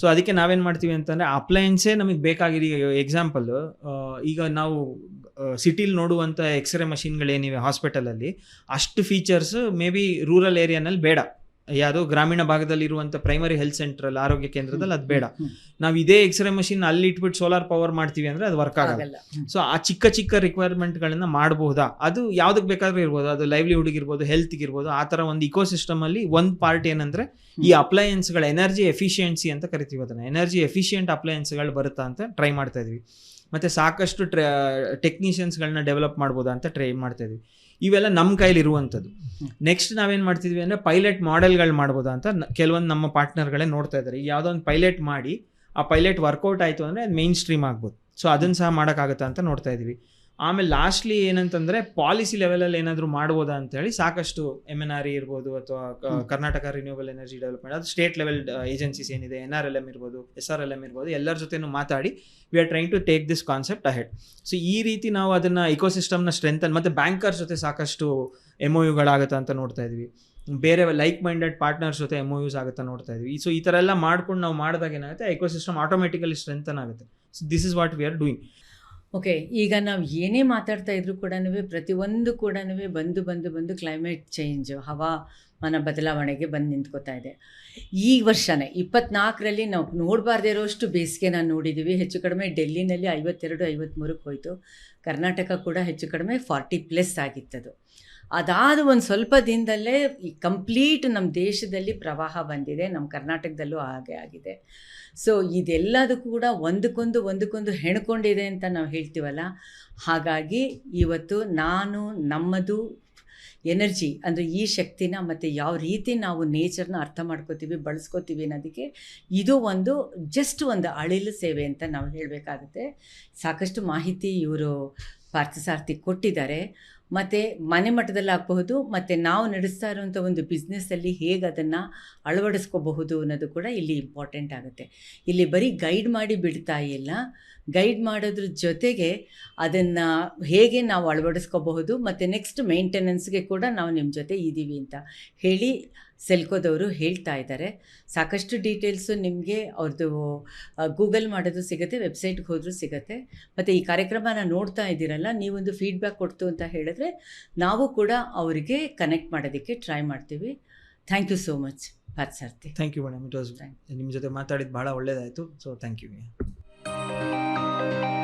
Speaker 2: ಸೊ ಅದಕ್ಕೆ ನಾವೇನು ಮಾಡ್ತೀವಿ ಅಂತಂದರೆ ಅಪ್ಲಯನ್ಸೇ ನಮಗೆ ಬೇಕಾಗಿದೆ ಈಗ ಎಕ್ಸಾಂಪಲ್ ಈಗ ನಾವು ಸಿಟಿಲಿ ನೋಡುವಂಥ ಎಕ್ಸ್ರೇ ಮಷಿನ್ಗಳೇನಿವೆ ಹಾಸ್ಪಿಟಲಲ್ಲಿ ಅಷ್ಟು ಫೀಚರ್ಸ್ ಮೇ ಬಿ ರೂರಲ್ ಏರಿಯಾನಲ್ಲಿ ಬೇಡ. ಯಾವುದೋ ಗ್ರಾಮೀಣ ಭಾಗದಲ್ಲಿ ಇರುವಂಥ ಪ್ರೈಮರಿ ಹೆಲ್ತ್ ಸೆಂಟ್ರಲ್ಲಿ ಆರೋಗ್ಯ ಕೇಂದ್ರದಲ್ಲಿ ಅದು ಬೇಡ. ನಾವು ಇದೇ ಎಕ್ಸ್ರೇ ಮಷಿನ್ ಅಲ್ಲಿ ಇಟ್ಬಿಟ್ಟು ಸೋಲಾರ್ ಪವರ್ ಮಾಡ್ತೀವಿ ಅಂದ್ರೆ ಅದು ವರ್ಕ್ ಆಗಲ್ಲ. ಸೊ ಆ ಚಿಕ್ಕ ಚಿಕ್ಕ ರಿಕ್ವೈರ್ಮೆಂಟ್ಗಳನ್ನ ಮಾಡಬಹುದಾ ಅದು ಯಾವುದಕ್ಕೆ ಬೇಕಾದ್ರೂ ಇರ್ಬೋದು. ಅದು ಲೈವ್ಲಿಹುಡ್ಗೆ ಇರ್ಬೋದು ಹೆಲ್ತ್ ಇರ್ಬೋದು ಆ ಥರ ಒಂದು ಇಕೋ ಅಲ್ಲಿ ಒಂದು ಪಾರ್ಟ್ ಏನಂದ್ರೆ ಈ ಅಪ್ಲಯನ್ಸ್ಗಳ ಎನರ್ಜಿ ಎಫಿಷಿಯನ್ಸಿ ಅಂತ ಕರಿತೀವಿ ಅದನ್ನ. ಎನರ್ಜಿ ಎಫಿಷಿಯಂಟ್ ಅಪ್ಲಯನ್ಸ್ಗಳು ಬರುತ್ತಾ ಅಂತ ಟ್ರೈ ಮಾಡ್ತಾ ಇದ್ವಿ. ಮತ್ತೆ ಸಾಕಷ್ಟು ಟ್ರ ಟೆಕ್ನಿಷಿಯನ್ಸ್ಗಳನ್ನ ಡೆವಲಪ್ ಮಾಡ್ಬೋದಾ ಅಂತ ಟ್ರೈ ಮಾಡ್ತಾ ಇದ್ವಿ. ಇವೆಲ್ಲ ನಮ್ಮ
Speaker 1: ಕೈಲಿರುವಂಥದ್ದು.
Speaker 2: ನೆಕ್ಸ್ಟ್ ನಾವೇನು ಮಾಡ್ತಿದ್ವಿ ಅಂದರೆ ಪೈಲಟ್ ಮಾಡೆಲ್ಗಳು ಮಾಡ್ಬೋದಾ ಅಂತ ಕೆಲವೊಂದು ನಮ್ಮ ಪಾರ್ಟ್ನರ್ಗಳೇ ನೋಡ್ತಾ ಇದ್ದಾರೆ ಈಗ ಯಾವುದೋ ಒಂದು ಪೈಲಟ್ ಮಾಡಿ ಆ ಪೈಲಟ್ ವರ್ಕೌಟ್ ಆಯಿತು ಅಂದರೆ ಅದು ಮೈನ್ ಸ್ಟ್ರೀಮ್ ಆಗ್ಬೋದು. ಸೊ ಅದನ್ನು ಸಹ ಮಾಡೋಕ್ಕಾಗತ್ತಾ ಅಂತ ನೋಡ್ತಾ ಇದ್ವಿ ಆಮೇಲೆ ಲಾಸ್ಟ್ಲಿ ಏನಂತಂದ್ರೆ ಪಾಲಿಸಿ ಲೆವೆಲಲ್ಲಿ ಏನಾದರೂ ಮಾಡ್ಬೋದಾ ಅಂತೇಳಿ ಸಾಕಷ್ಟು ಎಂ ಎನ್ ಆರ್ ಇ ಇರ್ಬೋದು ಅಥವಾ ಕರ್ನಾಟಕ ರಿನ್ಯೂವಲ್ ಎನರ್ಜಿ ಡೆವಲಪ್ಮೆಂಟ್ ಅದು ಸ್ಟೇಟ್ ಲೆವೆಲ್ ಏಜೆನ್ಸೀಸ್ ಏನಿದೆ ಎನ್ ಆರ್ ಎಲ್ ಎಂ ಇರ್ಬೋದು ಎಸ್ ಆರ್ ಎಲ್ ಎಂ ಇರ್ಬೋದು ಎಲ್ಲರ ಜೊತೆನೂ ಮಾತಾಡಿ we are trying to take this concept ahead so ಈ ರೀತಿ ನಾವು ಅದನ್ನು ಇಕೋಸಿಸ್ಟಮ್ನ ಸ್ಟ್ರೆಂಥನ್ ಮತ್ತು ಬ್ಯಾಂಕರ್ ಜೊತೆ ಸಾಕಷ್ಟು ಎಂ ಒ ಯುಗಳಾಗುತ್ತೆ ಅಂತ ನೋಡ್ತಾ ಇದ್ವಿ. ಬೇರೆ ಲೈಕ್ ಮೈಂಡೆಡ್ ಪಾರ್ಟ್ನರ್ಸ್ ಜೊತೆ ಎಂ ಒ ಯೂಸ್ ಆಗುತ್ತಾ ನೋಡ್ತಾ ಇದ್ವಿ. ಸೊ ಈ ಥರ ಎಲ್ಲ ಮಾಡ್ಕೊಂಡು ನಾವು ಮಾಡಿದಾಗ ಏನಾಗುತ್ತೆ ಎಕೋಸಿಸ್ಟಮ್ ಆಟೋಮೆಟಿಕಲಿ ಸ್ಟ್ರೆಂಥನ್ ಆಗುತ್ತೆ. So this is what we are doing
Speaker 1: okay ಈಗ ನಾವು ಏನೇ ಮಾತಾಡ್ತಾ ಇದ್ರು ಕೂಡ ಪ್ರತಿಯೊಂದು ಕೂಡ ಬಂದು ಬಂದು ಬಂದು ಕ್ಲೈಮೇಟ್ ಚೇಂಜ್ ಹವಾಮಾನ ಬದಲಾವಣೆಗೆ ಬಂದು ನಿಂತ್ಕೋತಾ ಇದೆ. ಈ ವರ್ಷನೇ ಇಪ್ಪತ್ನಾಲ್ಕರಲ್ಲಿ ನಾವು ನೋಡಬಾರ್ದೇ ಇರೋಷ್ಟು ಬೇಸಿಗೆ ನಾನು ನೋಡಿದ್ದೀವಿ ಹೆಚ್ಚು ಕಡಿಮೆ ಡೆಲ್ಲಿನಲ್ಲಿ ಐವತ್ತೆರಡು ಐವತ್ತ್ಮೂರಕ್ಕೆ ಹೋಯಿತು. ಕರ್ನಾಟಕ ಕೂಡ ಹೆಚ್ಚು ಕಡಿಮೆ ಫಾರ್ಟಿ ಪ್ಲಸ್ ಆಗಿತ್ತದು. ಅದಾದ ಒಂದು ಸ್ವಲ್ಪ ದಿನದಲ್ಲೇ ಈ ಕಂಪ್ಲೀಟ್ ನಮ್ಮ ದೇಶದಲ್ಲಿ ಪ್ರವಾಹ ಬಂದಿದೆ ನಮ್ಮ ಕರ್ನಾಟಕದಲ್ಲೂ ಹಾಗೆ ಆಗಿದೆ. ಸೊ ಇದೆಲ್ಲದೂ ಕೂಡ ಒಂದಕ್ಕೊಂದು ಒಂದಕ್ಕೊಂದು ಹೆಣ್ಕೊಂಡಿದೆ ಅಂತ ನಾವು ಹೇಳ್ತೀವಲ್ಲ? ಹಾಗಾಗಿ ಇವತ್ತು ನಾನು, ನಮ್ಮದು ಎನರ್ಜಿ ಅಂದರೆ ಈ ಶಕ್ತಿನ ಮತ್ತು ಯಾವ ರೀತಿ ನಾವು ನೇಚರ್ನ ಅರ್ಥ ಮಾಡ್ಕೋತೀವಿ, ಬಳಸ್ಕೋತೀವಿ ಅನ್ನೋದಕ್ಕೆ ಇದು ಒಂದು ಜಸ್ಟ್ ಒಂದು ಅಳಿಲು ಸೇವೆ ಅಂತ ನಾವು ಹೇಳಬೇಕಾಗುತ್ತೆ. ಸಾಕಷ್ಟು ಮಾಹಿತಿ ಇವರು ಪಾರ್ಥಸಾರ್ಥಿ ಕೊಟ್ಟಿದ್ದಾರೆ. ಮತ್ತು ಮನೆ ಮಟ್ಟದಲ್ಲಿ ಆಗಬಹುದು, ಮತ್ತು ನಾವು ನಡೆಸ್ತಾ ಇರುವಂಥ ಒಂದು ಬಿಸ್ನೆಸ್ಸಲ್ಲಿ ಹೇಗೆ ಅದನ್ನು ಅಳವಡಿಸ್ಕೋಬಹುದು ಅನ್ನೋದು ಕೂಡ ಇಲ್ಲಿ ಇಂಪಾರ್ಟೆಂಟ್ ಆಗುತ್ತೆ. ಇಲ್ಲಿ ಬರೀ ಗೈಡ್ ಮಾಡಿ ಬಿಡ್ತಾ ಇಲ್ಲ. ಗೈಡ್ ಮಾಡೋದ್ರ ಜೊತೆಗೆ ಅದನ್ನು ಹೇಗೆ ನಾವು ಅಳವಡಿಸ್ಕೋಬಹುದು ಮತ್ತು ನೆಕ್ಸ್ಟ್ ಮೇಂಟೆನೆನ್ಸ್ಗೆ ಕೂಡ ನಾವು ನಿಮ್ಮ ಜೊತೆ ಇದ್ದೀವಿ ಅಂತ ಹೇಳಿ ಸೆಲ್ಕೋದವರು ಹೇಳ್ತಾ ಇದ್ದಾರೆ. ಸಾಕಷ್ಟು ಡೀಟೇಲ್ಸು ನಿಮಗೆ ಅವ್ರದ್ದು ಗೂಗಲ್ ಮಾಡೋದು ಸಿಗುತ್ತೆ ವೆಬ್ಸೈಟ್ಗೆ ಹೋದರೂ ಸಿಗುತ್ತೆ. ಮತ್ತು ಈ ಕಾರ್ಯಕ್ರಮನ ನೋಡ್ತಾ ಇದ್ದೀರಲ್ಲ ನೀವೊಂದು ಫೀಡ್ಬ್ಯಾಕ್ ಕೊಡ್ತು ಅಂತ ಹೇಳಿದ್ರೆ ನಾವು ಕೂಡ ಅವರಿಗೆ ಕನೆಕ್ಟ್ ಮಾಡೋದಕ್ಕೆ ಟ್ರೈ ಮಾಡ್ತೀವಿ. Thank you so much Parthasarathi
Speaker 2: thank you madam it was ನಿಮ್ಮ ಜೊತೆ ಮಾತಾಡಿದ್ದು ಭಾಳ ಒಳ್ಳೆಯದಾಯಿತು so thank you thank you